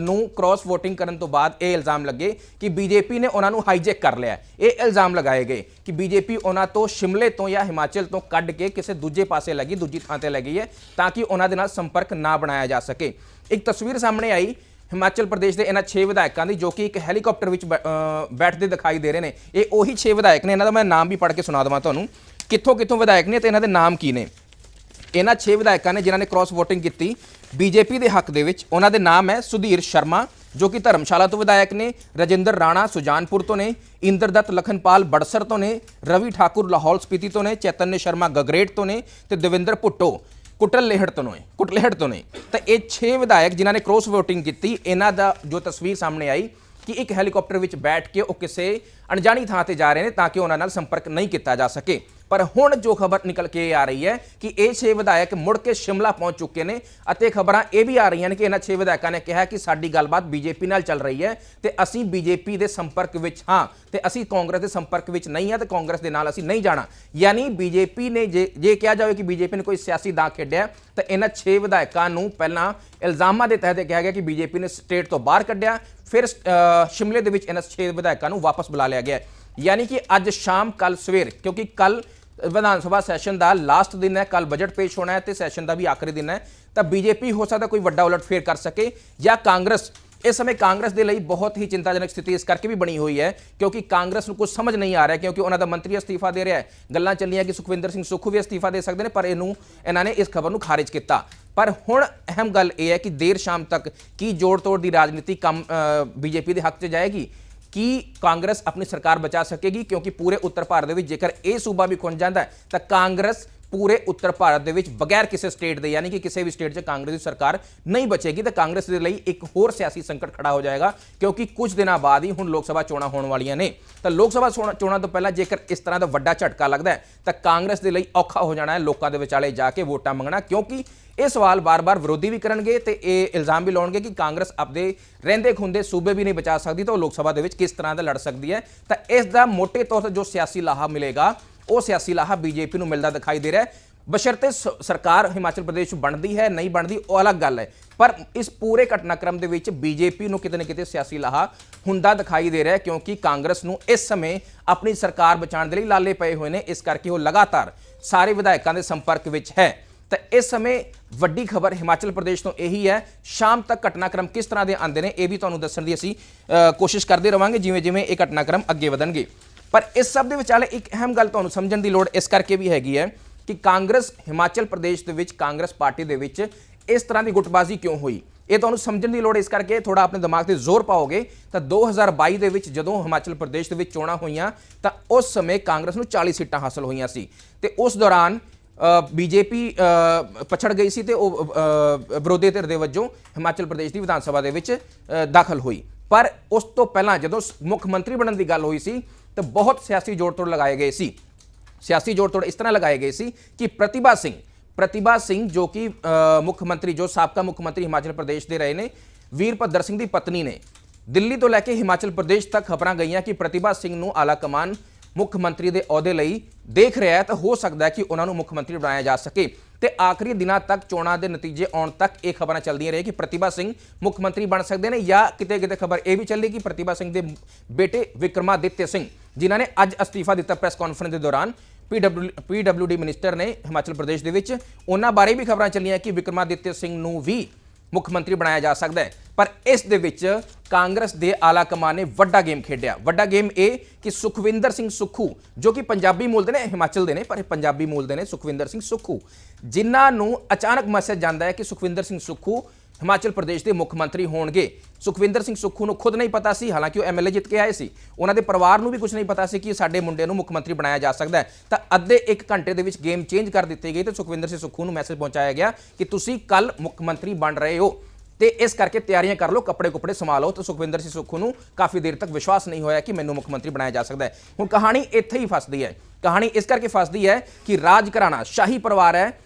ਨੂੰ ਕ੍ਰਾਸ ਵੋਟਿੰਗ ਕਰਨ ਤੋਂ ਬਾਅਦ ਇਹ ਇਲਜ਼ਾਮ ਲੱਗੇ ਕਿ ਬੀਜੇਪੀ ਨੇ ਉਹਨਾਂ ਨੂੰ ਹਾਈਜੈਕ ਕਰ ਲਿਆ ਇਹ ਇਲਜ਼ਾਮ ਲਗਾਏ ਗਏ ਕਿ ਬੀਜੇਪੀ ਉਹਨਾਂ ਤੋਂ ਸ਼ਿਮਲੇ ਤੋਂ ਜਾਂ ਹਿਮਾਚਲ ਤੋਂ ਕੱਢ ਕੇ ਕਿਸੇ ਦੂਜੇ ਪਾਸੇ ਲੱਗੀ ਦੂਜੀ ਥਾਂ ਤੇ ਲੱਗੀ ਹੈ ਤਾਂ ਕਿ ਉਹਨਾਂ ਦੇ ਨਾਲ ਸੰਪਰਕ ਨਾ ਬਣਾਇਆ ਜਾ ਸਕੇ। ਇੱਕ ਤਸਵੀਰ ਸਾਹਮਣੇ ਆਈ ਹਿਮਾਚਲ ਪ੍ਰਦੇਸ਼ ਦੇ ਇਹਨਾਂ 6 ਵਿਧਾਇਕਾਂ ਦੀ, ਜੋ ਕਿ ਇੱਕ ਹੈਲੀਕਾਪਟਰ ਵਿੱਚ ਬੈਠਦੇ ਦਿਖਾਈ ਦੇ ਰਹੇ ਨੇ। ਇਹ ਉਹੀ 6 ਵਿਧਾਇਕ ਨੇ, ਇਹਨਾਂ ਦਾ ਮੈਂ ਨਾਮ ਵੀ ਪੜ੍ਹ ਕੇ ਸੁਣਾ ਦੇਵਾਂ ਤੁਹਾਨੂੰ। ਕਿੱਥੋਂ ਕਿੱਥੋਂ ਵਿਧਾਇਕ ਨੇ ਤੇ ਇਹਨਾਂ ਦੇ ਨਾਮ ਕੀ ਨੇ? ਇਹਨਾਂ 6 ਵਿਧਾਇਕਾਂ ਨੇ ਜਿਨ੍ਹਾਂ ਨੇ ਕ੍ਰਾਸ ਵੋਟਿੰਗ ਕੀਤੀ ਬੀਜੇਪੀ ਦੇ ਹੱਕ ਦੇ ਵਿੱਚ। ਉਹਨਾਂ ਦੇ ਨਾਮ ਹੈ ਸੁਧੀਰ ਸ਼ਰਮਾ, ਜੋ ਕਿ ਧਰਮਸ਼ਾਲਾ ਤੋਂ ਵਿਧਾਇਕ ਨੇ, ਰਜਿੰਦਰ ਰਾਣਾ ਸੁਜਾਨਪੁਰ ਤੋਂ ਨੇ, ਇੰਦਰਦੱਤ ਲਖਨਪਾਲ ਬੜਸਰ ਤੋਂ ਨੇ, ਰਵੀ ਠਾਕੁਰ ਲਾਹੌਲ ਸਪੀਤੀ ਤੋਂ ਨੇ, ਚੈਤਨਯ ਸ਼ਰਮਾ ਗਗਰੇਟ ਤੋਂ ਨੇ ਤੇ ਦਵਿੰਦਰ ਭੁੱਟੋ। ਕੁਟਲ ਲੇਹੜ ਤੋਂ ਨੇ ਕੁਟਲੇਹੜ ਤੋਂ ਨੇ ਤਾਂ ਇਹ 6 ਵਿਧਾਇਕ ਜਿਨ੍ਹਾਂ ਨੇ ਕ੍ਰਾਸ VOTING ਕੀਤੀ, ਇਹਨਾਂ ਦਾ ਜੋ ਤਸਵੀਰ ਸਾਹਮਣੇ ਆਈ ਕਿ ਇੱਕ ਹੈਲੀਕਾਪਟਰ ਵਿੱਚ ਬੈਠ ਕੇ ਉਹ ਕਿਸੇ ਅਣਜਾਣੀ ਥਾਂ ਤੇ ਜਾ ਰਹੇ ਨੇ ਤਾਂ ਕਿ ਉਹਨਾਂ ਨਾਲ ਸੰਪਰਕ ਨਹੀਂ ਕੀਤਾ ਜਾ ਸਕੇ। ਪਰ ਹੁਣ ਜੋ ਖਬਰ ਨਿਕਲ ਕੇ ਆ ਰਹੀ ਹੈ ਕਿ ਇਹ 6 ਵਿਧਾਇਕ ਮੁੜ ਕੇ ਸ਼ਿਮਲਾ ਪਹੁੰਚ ਚੁੱਕੇ ਨੇ ਅਤੇ ਖਬਰਾਂ ਇਹ ਵੀ ਆ ਰਹੀਆਂ ਨੇ ਕਿ ਇਹਨਾਂ 6 ਵਿਧਾਇਕਾਂ ਨੇ ਕਿਹਾ ਕਿ ਸਾਡੀ ਗੱਲਬਾਤ ਬੀਜੇਪੀ ਨਾਲ ਚੱਲ ਰਹੀ ਹੈ ਤੇ ਅਸੀਂ ਬੀਜੇਪੀ ਦੇ ਸੰਪਰਕ ਵਿੱਚ ਹਾਂ ਤੇ ਅਸੀਂ ਕਾਂਗਰਸ ਦੇ ਸੰਪਰਕ ਵਿੱਚ ਨਹੀਂ ਹਾਂ ਤੇ ਕਾਂਗਰਸ ਦੇ ਨਾਲ ਅਸੀਂ ਨਹੀਂ ਜਾਣਾ। ਯਾਨੀ ਬੀਜੇਪੀ ਨੇ ਜੇ ਜੇ ਕਿਹਾ ਜਾਵੇ ਕਿ ਬੀਜੇਪੀ ਨੇ ਕੋਈ ਸਿਆਸੀ ਦਾਅ ਖੇਡਿਆ ਤਾਂ ਇਹਨਾਂ 6 ਵਿਧਾਇਕਾਂ ਨੂੰ ਪਹਿਲਾਂ ਇਲਜ਼ਾਮਾਂ ਦੇ ਤਹਿਤ ਕਿਹਾ ਗਿਆ ਕਿ ਬੀਜੇਪੀ ਨੇ ਸਟੇਟ ਤੋਂ ਬਾਹਰ ਕੱਢਿਆ ਫਿਰ ਅ, ਸ਼ਿਮਲੇ ਦੇ ਵਿੱਚ ਇਹਨਾਂ 6 ਵਿਧਾਇਕਾਂ ਨੂੰ ਵਾਪਸ ਬੁਲਾ ਲਿਆ ਗਿਆ। ਯਾਨੀ ਕਿ ਅੱਜ ਸ਼ਾਮ ਕੱਲ ਸਵੇਰ, ਕਿਉਂਕਿ ਕੱਲ ਵਿਧਾਨ ਸਭਾ ਸੈਸ਼ਨ ਦਾ ਲਾਸਟ ਦਿਨ ਹੈ ਕੱਲ ਬਜਟ ਪੇਸ਼ ਹੋਣਾ ਹੈ ਤੇ ਸੈਸ਼ਨ ਦਾ ਵੀ ਆਖਰੀ ਦਿਨ ਹੈ। ਤਾਂ ਬੀਜੇਪੀ ਹੋ ਸਕਦਾ ਕੋਈ ਵੱਡਾ ਉਲਟਫੇਰ ਕਰ ਸਕੇ ਜਾਂ ਕਾਂਗਰਸ, ਇਸ ਸਮੇਂ ਕਾਂਗਰਸ ਦੇ ਲਈ ਬਹੁਤ ਹੀ ਚਿੰਤਾਜਨਕ ਸਥਿਤੀ ਇਸ ਕਰਕੇ ਵੀ ਬਣੀ ਹੋਈ ਹੈ, ਕਿਉਂਕਿ ਕਾਂਗਰਸ ਨੂੰ ਕੁਝ ਸਮਝ ਨਹੀਂ ਆ ਰਿਹਾ, ਕਿਉਂਕਿ ਉਹਨਾਂ ਦਾ ਮੰਤਰੀ ਅਸਤੀਫਾ ਦੇ ਰਿਹਾ ਹੈ। ਗੱਲਾਂ ਚੱਲੀਆਂ ਕਿ ਸੁਖਵਿੰਦਰ ਸਿੰਘ ਸੁੱਖੂ ਵੀ ਅਸਤੀਫਾ ਦੇ ਸਕਦੇ ਨੇ, ਪਰ ਇਹਨੂੰ, ਇਹਨਾਂ ਨੇ ਇਸ ਖਬਰ ਨੂੰ ਖਾਰਿਜ ਕੀਤਾ। ਪਰ ਹੁਣ ਅਹਿਮ ਗੱਲ ਇਹ ਹੈ ਕਿ ਦੇਰ ਸ਼ਾਮ ਤੱਕ ਕੀ ਜੋੜ ਤੋੜ ਦੀ ਰਾਜਨੀਤੀ ਕੰਮ ਬੀਜੇਪੀ ਦੇ ਹੱਕ 'ਚ ਜਾਏਗੀ? ਕੀ ਕਾਂਗਰਸ ਆਪਣੀ ਸਰਕਾਰ ਬਚਾ ਸਕੇਗੀ? ਕਿਉਂਕਿ ਪੂਰੇ ਉੱਤਰ ਭਾਰਤ ਦੇ ਵਿੱਚ ਜੇਕਰ ਇਹ ਸੂਬਾ ਵੀ ਖੁੰਝ ਜਾਂਦਾ ਹੈ, ਤਾਂ ਕਾਂਗਰਸ ਪੂਰੇ ਉੱਤਰ ਭਾਰਤ ਦੇ ਵਿੱਚ ਬਗੈਰ ਕਿਸੇ ਸਟੇਟ ਦੇ, ਯਾਨੀ ਕਿ ਕਿਸੇ ਵੀ ਸਟੇਟ 'ਚ ਕਾਂਗਰਸ ਦੀ ਸਰਕਾਰ ਨਹੀਂ ਬਚੇਗੀ, ਤਾਂ ਕਾਂਗਰਸ ਦੇ ਲਈ ਇੱਕ ਹੋਰ ਸਿਆਸੀ ਸੰਕਟ ਖੜਾ ਹੋ ਜਾਏਗਾ, ਕਿਉਂਕਿ ਕੁਝ ਦਿਨਾਂ ਬਾਅਦ ਹੀ ਹੁਣ ਲੋਕ ਸਭਾ ਚੋਣਾਂ ਹੋਣ ਵਾਲੀਆਂ ਨੇ। ਤਾਂ ਲੋਕ ਸਭਾ ਚੋਣਾਂ- ਚੋਣਾਂ ਤੋਂ ਪਹਿਲਾਂ ਜੇਕਰ ਇਸ ਤਰ੍ਹਾਂ ਦਾ ਵੱਡਾ ਝਟਕਾ ਲੱਗਦਾ ਹੈ, ਤਾਂ ਕਾਂਗਰਸ ਦੇ ਲਈ ਔਖਾ ਹੋ ਜਾਣਾ ਹੈ ਲੋਕਾਂ ਦੇ ਵਿਚਾਲੇ ਜਾ ਕੇ ਵੋਟਾਂ ਮੰਗਣਾ, ਕਿਉਂਕਿ ਇਹ ਸਵਾਲ ਬਾਰ-ਬਾਰ ਵਿਰੋਧੀ ਵੀ ਕਰਨਗੇ ਤੇ ਇਹ ਇਲਜ਼ਾਮ ਵੀ ਲਾਉਣਗੇ ਕਿ ਕਾਂਗਰਸ ਆਪਦੇ ਰਹਿੰਦੇ ਖੁੰਦੇ ਸੂਬੇ ਵੀ ਨਹੀਂ ਬਚਾ ਸਕਦੀ, ਤਾਂ ਉਹ ਲੋਕ ਸਭਾ ਦੇ ਵਿੱਚ ਕਿਸ ਤਰ੍ਹਾਂ ਦਾ ਲੜ ਸਕਦੀ ਹੈ। ਤਾਂ ਇਸ ਦਾ ਮੋٹے ਤੌਰ ਤੇ ਜੋ ਸਿਆਸੀ ਲਾਹਾ ਮਿਲੇਗਾ ਉਹ ਸਿਆਸੀ ਲਾਹਾ ਬੀਜੇਪੀ ਨੂੰ ਮਿਲਦਾ ਦਿਖਾਈ ਦੇ ਰਿਹਾ ਹੈ। ਬਸ਼ਰਤੇ ਸ- ਸਰਕਾਰ ਹਿਮਾਚਲ ਪ੍ਰਦੇਸ਼ ਬਣਦੀ ਹੈ, ਨਹੀਂ ਬਣਦੀ, ਉਹ ਅਲੱਗ ਗੱਲ ਹੈ। ਪਰ ਇਸ ਪੂਰੇ ਘਟਨਾਕ੍ਰਮ ਦੇ ਵਿੱਚ ਬੀਜੇਪੀ ਨੂੰ ਕਿਤੇ ਨਾ ਕਿਤੇ ਸਿਆਸੀ ਲਾਹਾ ਹੁੰਦਾ ਦਿਖਾਈ ਦੇ ਰਿਹਾ ਕਿਉਂਕਿ ਕਾਂਗਰਸ ਨੂੰ ਇਸ ਸਮੇਂ ਆਪਣੀ ਸਰਕਾਰ ਬਚਾਉਣ ਦੇ ਲਈ ਲਾਲੇ ਪਏ ਹੋਏ ਨੇ, ਇਸ ਕਰਕੇ ਉਹ ਲਗਾਤਾਰ ਸਾਰੇ ਵਿਧਾਇਕਾਂ ਦੇ ਸੰਪਰਕ ਵਿੱਚ ਹੈ। ਤਾਂ ਇਸ ਸਮੇਂ ਵੱਡੀ ਖਬਰ ਹਿਮਾਚਲ ਪ੍ਰਦੇਸ਼ ਤੋਂ ਇਹੀ ਹੈ, ਸ਼ਾਮ ਤੱਕ ਘਟਨਾਕ੍ਰਮ ਕਿਸ ਤਰ੍ਹਾਂ ਦੇ ਆਉਂਦੇ ਨੇ, ਇਹ ਵੀ ਤੁਹਾਨੂੰ ਦੱਸਣ ਦੀ ਅਸੀਂ ਕੋਸ਼ਿਸ਼ ਕਰਦੇ ਰਵਾਂਗੇ ਜਿਵੇਂ ਜਿਵੇਂ ਇਹ ਘਟਨਾਕ੍ਰਮ ਅੱਗੇ ਵਧਣਗੇ। ਪਰ ਇਸ ਸਭ ਦੇ ਵਿਚਾਲੇ ਇੱਕ ਅਹਿਮ ਗੱਲ ਤੁਹਾਨੂੰ ਸਮਝਣ ਦੀ ਲੋੜ ਇਸ ਕਰਕੇ ਵੀ ਹੈਗੀ ਹੈ ਕਿ ਕਾਂਗਰਸ ਹਿਮਾਚਲ ਪ੍ਰਦੇਸ਼ ਦੇ ਵਿੱਚ, ਕਾਂਗਰਸ ਪਾਰਟੀ ਦੇ ਵਿੱਚ ਇਸ ਤਰ੍ਹਾਂ ਦੀ ਗੁੱਟਬਾਜ਼ੀ ਕਿਉਂ ਹੋਈ? ਇਹ ਤੁਹਾਨੂੰ ਸਮਝਣ ਦੀ ਲੋੜ ਇਸ ਕਰਕੇ ਥੋੜਾ ਆਪਣੇ ਦਿਮਾਗ ਤੇ ਜ਼ੋਰ ਪਾਓਗੇ, ਤਾਂ 2022 ਦੇ ਵਿੱਚ ਜਦੋਂ ਹਿਮਾਚਲ ਪ੍ਰਦੇਸ਼ ਦੇ ਵਿੱਚ ਚੋਣਾਂ ਹੋਈਆਂ, ਤਾਂ ਉਸ ਸਮੇਂ ਕਾਂਗਰਸ ਨੂੰ 40 ਸੀਟਾਂ ਹਾਸਲ ਹੋਈਆਂ ਸੀ। ਤੇ ਉਸ ਦੌਰਾਨ ਬੀਜੇਪੀ ਪਛੜ ਗਈ ਸੀ ਤੇ ਉਹ ਵਿਰੋਧੀ ਧਿਰ ਦੇ ਵਜੋਂ ਹਿਮਾਚਲ ਪ੍ਰਦੇਸ਼ ਦੀ ਵਿਧਾਨ ਸਭਾ ਦੇ ਵਿੱਚ ਦਾਖਲ ਹੋਈ। ਪਰ ਉਸ ਤੋਂ ਪਹਿਲਾਂ ਜਦੋਂ ਸ- ਮੁੱਖ ਮੰਤਰੀ ਬਣਨ ਦੀ ਗੱਲ ਹੋਈ ਸੀ, ਤਾਂ ਬਹੁਤ ਸਿਆਸੀ ਜੋੜ ਤੋੜ ਲਗਾਏ ਗਏ ਸੀ। ਸਿਆਸੀ ਜੋੜ ਤੋੜ ਇਸ ਤਰ੍ਹਾਂ ਲਗਾਏ ਗਏ ਸੀ ਕਿ ਪ੍ਰਤਿਭਾ ਸਿੰਘ ਪ੍ਰਤਿਭਾ ਸਿੰਘ ਜੋ ਕਿ ਮੁੱਖ ਮੰਤਰੀ, ਜੋ ਸਾਬਕਾ ਮੁੱਖ ਮੰਤਰੀ ਹਿਮਾਚਲ ਪ੍ਰਦੇਸ਼ ਦੇ ਰਹੇ ਨੇ ਵੀਰਭੱਦਰ ਸਿੰਘ ਦੀ ਪਤਨੀ ਨੇ। ਦਿੱਲੀ ਤੋਂ ਲੈ ਕੇ ਹਿਮਾਚਲ ਪ੍ਰਦੇਸ਼ ਤੱਕ ਖਬਰਾਂ ਗਈਆਂ ਕਿ ਪ੍ਰਤਿਭਾ ਸਿੰਘ ਨੂੰ ਆਲਾ ਕਮਾਨ ਮੁੱਖ ਮੰਤਰੀ ਦੇ ਅਹੁਦੇ ਲਈ ਦੇਖ ਰਿਹਾ ਹੈ, ਤਾਂ ਹੋ ਸਕਦਾ ਹੈ ਕਿ ਉਹਨਾਂ ਨੂੰ ਮੁੱਖ ਮੰਤਰੀ ਬਣਾਇਆ ਜਾ ਸਕੇ। ਤੇ ਆਖਰੀ ਦਿਨਾਂ ਤੱਕ ਚੋਣਾਂ ਦੇ ਨਤੀਜੇ ਆਉਣ ਤੱਕ ਇਹ ਖਬਰਾਂ ਚੱਲਦੀਆਂ ਰਹੀਆਂ ਕਿ ਪ੍ਰਤਿਭਾ ਸਿੰਘ ਮੁੱਖ ਮੰਤਰੀ ਬਣ ਸਕਦੇ ਨੇ ਜਾਂ ਕਿਤੇ ਕਿਤੇ ਖਬਰ ਇਹ ਵੀ ਚੱਲੀ ਕਿ ਪ੍ਰਤਿਭਾ ਸਿੰਘ ਦੇ ਬੇਟੇ ਵਿਕਰਮਾਦਿੱਤਿਆ ਸਿੰਘ, ਜਿਨ੍ਹਾਂ ਨੇ ਅੱਜ ਅਸਤੀਫਾ ਦਿੱਤਾ ਪ੍ਰੈਸ ਕਾਨਫਰੰਸ ਦੇ ਦੌਰਾਨ ਪੀਡਬਲਯੂ ਪੀਡਬਲਯੂਡੀ ਮਿਨਿਸਟਰ ਨੇ ਹਿਮਾਚਲ ਪ੍ਰਦੇਸ਼ ਦੇ ਵਿੱਚ। ਉਹਨਾਂ ਬਾਰੇ ਵੀ ਖਬਰਾਂ ਚੱਲੀਆਂ ਕਿ ਵਿਕਰਮਾਦਿੱਤਿਆ ਸਿੰਘ ਨੂੰ ਵੀ ਮੁੱਖ ਮੰਤਰੀ ਬਣਾਇਆ ਜਾ ਸਕਦਾ ਹੈ। ਪਰ ਇਸ ਦੇ ਵਿੱਚ ਕਾਂਗਰਸ ਦੇ ਆਲਾ ਕਮਾਨ ਨੇ ਵੱਡਾ ਗੇਮ ਖੇਡਿਆ। ਵੱਡਾ ਗੇਮ ਇਹ ਕਿ ਸੁਖਵਿੰਦਰ ਸਿੰਘ ਸੁੱਖੂ, ਜੋ ਕਿ ਪੰਜਾਬੀ ਮੂਲ ਦੇ ਨੇ ਹਿਮਾਚਲ ਦੇ ਨੇ, ਪਰ ਇਹ ਪੰਜਾਬੀ ਮੂਲ ਦੇ ਨੇ ਸੁਖਵਿੰਦਰ ਸਿੰਘ ਸੁੱਖੂ। ਜਿਨ੍ਹਾਂ ਨੂੰ ਅਚਾਨਕ ਮੈਸੇਜ ਜਾਂਦਾ ਹੈ ਕਿ ਸੁਖਵਿੰਦਰ ਸਿੰਘ ਸੁੱਖੂ ਹਿਮਾਚਲ ਪ੍ਰਦੇਸ਼ ਦੇ ਮੁੱਖ ਮੰਤਰੀ ਹੋਣਗੇ। ਸੁਖਵਿੰਦਰ ਸਿੰਘ ਸੁੱਖੂ ਨੂੰ ਖੁਦ ਨਹੀਂ ਪਤਾ ਸੀ, ਹਾਲਾਂਕਿ ਉਹ ਐਮਐਲਏ ਜਿੱਤ ਕੇ ਆਏ ਸੀ। ਉਹਨਾਂ ਦੇ ਪਰਿਵਾਰ ਨੂੰ ਵੀ ਕੁਝ ਨਹੀਂ ਪਤਾ ਸੀ ਕਿ ਸਾਡੇ ਮੁੰਡੇ ਨੂੰ ਮੁੱਖ ਮੰਤਰੀ ਬਣਾਇਆ ਜਾ ਸਕਦਾ ਹੈ। ਤਾਂ ਅੱਧੇ ਇੱਕ ਘੰਟੇ ਦੇ ਵਿੱਚ ਗੇਮ ਚੇਂਜ ਕਰ ਦਿੱਤੀ ਗਈ ਤੇ ਸੁਖਵਿੰਦਰ ਸਿੰਘ ਸੁੱਖੂ ਨੂੰ ਮੈਸੇਜ ਪਹੁੰਚਾਇਆ ਗਿਆ ਕਿ ਤੁਸੀਂ ਕੱਲ ਮੁੱਖ ਮੰਤਰੀ ਬਣ ਰਹੇ ਹੋ ਤੇ ਇਸ ਕਰਕੇ ਤਿਆਰੀਆਂ ਕਰ ਲਓ ਕੱਪੜੇ ਕੁਪੜੇ ਸਮਾ ਲਓ। ਤੇ ਸੁਖਵਿੰਦਰ ਸਿੰਘ ਸੁੱਖੂ ਨੂੰ ਕਾਫੀ ਦੇਰ ਤੱਕ ਵਿਸ਼ਵਾਸ ਨਹੀਂ ਹੋਇਆ ਕਿ ਮੈਨੂੰ ਮੁੱਖ ਮੰਤਰੀ ਬਣਾਇਆ ਜਾ ਸਕਦਾ ਹੈ। ਹੁਣ ਕਹਾਣੀ ਇੱਥੇ ਹੀ ਫਸਦੀ ਹੈ। ਕਹਾਣੀ ਇਸ ਕਰਕੇ ਫਸਦੀ ਹੈ ਕਿ ਰਾਜ ਘਰਾਣਾ ਸ਼ਾਹੀ ਪਰਿਵਾਰ ਹੈ।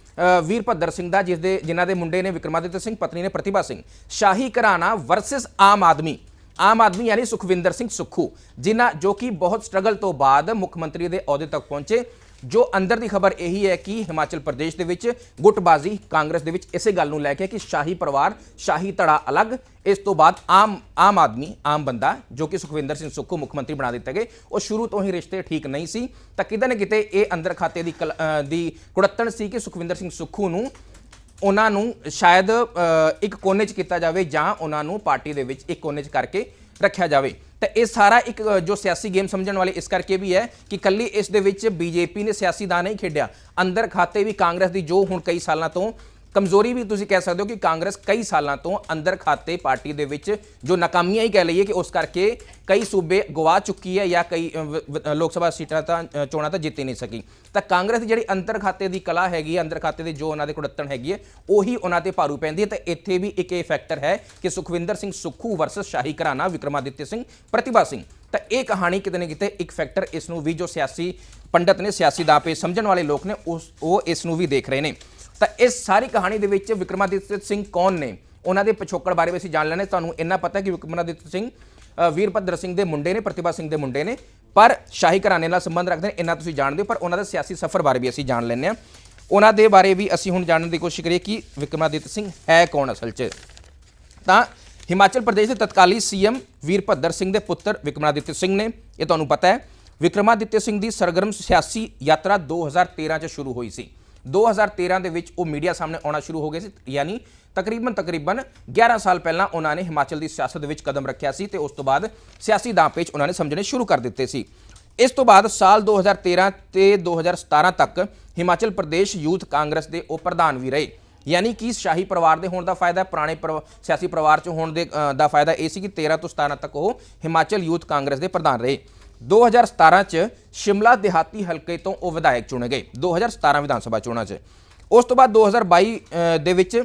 ਵੀਰਭੱਦਰ ਸਿੰਘ ਦਾ ਜਿਸ ਦੇ ਜਿਨ੍ਹਾਂ ਦੇ ਮੁੰਡੇ ਨੇ ਵਿਕਰਮਾਦਿੱਤ ਸਿੰਘ, ਪਤਨੀ ਨੇ ਪ੍ਰਤਿਭਾ ਸਿੰਘ, ਸ਼ਾਹੀ ਘਰਾਣਾ ਵਰਸਸ ਆਮ ਆਦਮੀ। ਆਮ ਆਦਮੀ ਯਾਨੀ ਸੁਖਵਿੰਦਰ ਸਿੰਘ ਸੁੱਖੂ, ਜਿਨ੍ਹਾਂ ਜੋ ਕਿ ਬਹੁਤ ਸਟਰਗਲ ਤੋਂ ਬਾਅਦ ਮੁੱਖ ਮੰਤਰੀ ਦੇ ਅਹੁਦੇ ਤੱਕ ਪਹੁੰਚੇ। ਜੋ ਅੰਦਰ ਦੀ ਖਬਰ ਇਹੀ ਹੈ ਕਿ ਹਿਮਾਚਲ ਪ੍ਰਦੇਸ਼ ਦੇ ਵਿੱਚ ਗੁੱਟਬਾਜ਼ੀ ਕਾਂਗਰਸ ਦੇ ਵਿੱਚ ਇਸੇ ਗੱਲ ਨੂੰ ਲੈ ਕੇ ਕਿ ਸ਼ਾਹੀ ਪਰਿਵਾਰ, ਸ਼ਾਹੀ ਧੜਾ ਅਲੱਗ, ਇਸ ਤੋਂ ਬਾਅਦ ਆਮ ਆਮ ਆਦਮੀ, ਆਮ ਬੰਦਾ, ਜੋ ਕਿ ਸੁਖਵਿੰਦਰ ਸਿੰਘ ਸੁੱਖੂ ਮੁੱਖ ਮੰਤਰੀ ਬਣਾ ਦਿੱਤੇ ਗਏ, ਉਹ ਸ਼ੁਰੂ ਤੋਂ ਹੀ ਰਿਸ਼ਤੇ ਠੀਕ ਨਹੀਂ ਸੀ। ਤਾਂ ਕਿਤੇ ਨਾ ਕਿਤੇ ਇਹ ਅੰਦਰ ਖਾਤੇ ਦੀ ਕਲ- ਦੀ ਕੁੜੱਤਣ ਸੀ ਕਿ ਸੁਖਵਿੰਦਰ ਸਿੰਘ ਸੁੱਖੂ ਨੂੰ ਉਹਨਾਂ ਨੂੰ ਸ਼ਾਇਦ ਇੱਕ ਕੋਨੇ 'ਚ ਕੀਤਾ ਜਾਵੇ ਜਾਂ ਉਹਨਾਂ ਨੂੰ ਪਾਰਟੀ ਦੇ ਵਿੱਚ ਇੱਕ ਕੋਨੇ 'ਚ ਕਰਕੇ ਰੱਖਿਆ ਜਾਵੇ। ਤਾਂ ਇਹ ਸਾਰਾ ਇੱਕ ਜੋ ਸਿਆਸੀ ਗੇਮ ਸਮਝਣ ਵਾਲੇ ਇਸ ਕਰਕੇ ਵੀ ਹੈ ਕਿ ਕੱਲੀ ਇਸ ਦੇ ਵਿੱਚ ਬੀਜੇਪੀ ਨੇ ਸਿਆਸੀ ਦਾ ਨਹੀਂ ਖੇਡਿਆ। ਅੰਦਰ ਖਾਤੇ ਵੀ ਕਾਂਗਰਸ ਦੀ ਜੋ ਹੁਣ ਕਈ ਸਾਲਾਂ ਤੋਂ ਕਮਜ਼ੋਰੀ ਵੀ ਤੁਸੀਂ ਕਹਿ ਸਕਦੇ ਹੋ ਕਿ ਕਾਂਗਰਸ ਕਈ ਸਾਲਾਂ ਤੋਂ ਅੰਦਰ ਖਾਤੇ ਪਾਰਟੀ ਦੇ ਵਿੱਚ, ਜੋ ਨਾਕਾਮੀਆਂ ਹੀ ਕਹਿ ਲਈਏ ਕਿ ਉਸ ਕਰਕੇ ਕਈ ਸੂਬੇ ਗਵਾ ਚੁੱਕੀ ਹੈ ਜਾਂ ਕਈ ਲੋਕ ਸਭਾ ਸੀਟਾਂ ਤਾਂ ਚੋਣਾਂ ਤਾਂ ਜਿੱਤੀ ਨਹੀਂ ਸਕੀ। ਤਾਂ ਕਾਂਗਰਸ ਦੀ ਜਿਹੜੀ ਅੰਦਰ ਖਾਤੇ ਦੀ ਕਲਾ ਹੈਗੀ ਹੈ, ਅੰਦਰ ਖਾਤੇ ਦੇ ਜੋ ਉਹਨਾਂ ਦੇ ਕੁੜੱਤਣ ਹੈਗੀ ਹੈ, ਉਹੀ ਉਹਨਾਂ ਤੇ ਭਾਰੂ ਪੈਂਦੀ ਹੈ। ਤਾਂ ਇੱਥੇ ਵੀ ਇੱਕ ਇਹ ਫੈਕਟਰ ਹੈ ਕਿ ਸੁਖਵਿੰਦਰ ਸਿੰਘ ਸੁੱਖੂ ਵਰਸਸ ਸ਼ਾਹੀ ਘਰਾਣਾ ਵਿਕਰਮਾਦਿੱਤਿਆ ਸਿੰਘ, ਪ੍ਰਤਿਭਾ ਸਿੰਘ। ਤਾਂ ਇਹ ਕਹਾਣੀ ਕਿਤੇ ਨਾ ਕਿਤੇ ਇੱਕ ਫੈਕਟਰ ਇਸ ਨੂੰ ਵੀ ਜੋ ਸਿਆਸੀ ਪੰਡਤ ਨੇ, ਸਿਆਸੀ ਦਾ ਪੇ ਸਮਝਣ ਵਾਲੇ ਲੋਕ ਨੇ, ਉਸ, ਉਹ ਇਸ ਨੂੰ ਵੀ ਦੇਖ ਰਹੇ ਨੇ। ਤਾਂ ਇਸ ਸਾਰੀ ਕਹਾਣੀ ਦੇ ਵਿੱਚ ਵਿਕਰਮਾਦਿੱਤ ਸਿੰਘ ਕੌਣ ਨੇ? ਉਹਨਾਂ ਦੇ ਪਿਛੋਕੜ ਬਾਰੇ ਵੀ ਅਸੀਂ ਜਾਣ ਲੈਣੇ ਤੁਹਾਨੂੰ ਇੰਨਾ ਪਤਾ ਕਿ ਵਿਕਰਮਾਦਿੱਤ ਸਿੰਘ ਅ, ਵੀਰਭੱਦਰ ਸਿੰਘ ਦੇ ਮੁੰਡੇ ਨੇ ਪ੍ਰਤਿਭਾ ਸਿੰਘ ਦੇ ਮੁੰਡੇ ਨੇ। ਪਰ ਸ਼ਾਹੀ ਘਰਾਣੇ ਨਾਲ ਸੰਬੰਧ ਰੱਖਦੇ ਨੇ ਇੰਨਾ ਤੁਸੀਂ ਜਾਣਦੇ ਹੋ। ਪਰ ਉਹਨਾਂ ਦਾ ਸਿਆਸੀ ਸਫ਼ਰ ਬਾਰੇ ਵੀ ਅਸੀਂ ਜਾਣ ਲੈਂਦੇ ਹਾਂ। ਉਹਨਾਂ ਦੇ ਬਾਰੇ ਵੀ ਅਸੀਂ ਹੁਣ ਜਾਣਨ ਦੀ ਕੋਸ਼ਿਸ਼ ਕਰੀਏ ਕਿ ਵਿਕਰਮਾਦਿੱਤ ਸਿੰਘ ਹੈ ਕੌਣ ਅਸਲ 'ਚ। ਤਾਂ ਹਿਮਾਚਲ ਪ੍ਰਦੇਸ਼ ਦੇ ਤਤਕਾਲੀ ਸੀਐਮ ਵੀਰਭੱਦਰ ਸਿੰਘ ਦੇ ਪੁੱਤਰ ਵਿਕਰਮਾਦਿੱਤ ਸਿੰਘ ਨੇ ਇਹ ਤੁਹਾਨੂੰ ਪਤਾ ਹੈ। ਵਿਕਰਮਾਦਿੱਤ ਸਿੰਘ ਦੀ ਸਰਗਰਮ ਸਿਆਸੀ ਯਾਤਰਾ 2013 ਚ ਸ਼ੁਰੂ ਹੋਈ ਸੀ। 2013 ਦੇ ਵਿੱਚ ਉਹ ਮੀਡੀਆ ਸਾਹਮਣੇ ਆਉਣਾ ਸ਼ੁਰੂ ਹੋ ਗਏ ਸੀ, ਯਾਨੀ ਤਕਰੀਬਨ ਤਕਰੀਬਨ 11 ਸਾਲ ਪਹਿਲਾਂ ਉਹਨਾਂ ਨੇ ਹਿਮਾਚਲ ਦੀ ਸਿਆਸਤ ਵਿੱਚ ਕਦਮ ਰੱਖਿਆ ਸੀ ਤੇ ਉਸ ਤੋਂ ਬਾਅਦ ਸਿਆਸੀ ਦਾਅਪੇਚ ਉਹਨਾਂ ਨੇ ਸਮਝਣੇ ਸ਼ੁਰੂ ਕਰ ਦਿੱਤੇ ਸੀ। ਇਸ ਤੋਂ ਬਾਅਦ ਸਾਲ 2013 ਤੇ 2017 ਤੱਕ ਹਿਮਾਚਲ ਪ੍ਰਦੇਸ਼ ਯੂਥ ਕਾਂਗਰਸ ਦੇ ਉਹ ਪ੍ਰਧਾਨ ਵੀ ਰਹੇ। ਯਾਨੀ ਕਿ ਸ਼ਾਹੀ ਪਰਿਵਾਰ ਦੇ ਹੋਣ ਦਾ ਫਾਇਦਾ, ਪੁਰਾਣੇ ਪਰਿਵਾ- ਸਿਆਸੀ ਪਰਿਵਾਰ ਚ ਹੋਣ ਦੇ ਦਾ ਫਾਇਦਾ ਇਹ ਸੀ ਕਿ 13 ਤੋਂ 17 ਤੱਕ ਉਹ ਹਿਮਾਚਲ ਯੂਥ ਕਾਂਗਰਸ ਦੇ ਪ੍ਰਧਾਨ ਰਹੇ। 2017 ਚ ਸ਼ਿਮਲਾ ਦਿਹਾਤੀ ਹਲਕੇ ਤੋਂ ਉਹ ਵਿਧਾਇਕ ਚੁਣੇ ਗਏ 2017 ਵਿਧਾਨ ਸਭਾ ਚੋਣਾਂ 'ਚ। ਉਸ ਤੋਂ ਬਾਅਦ 2022 ਅ, ਦੇ ਵਿੱਚ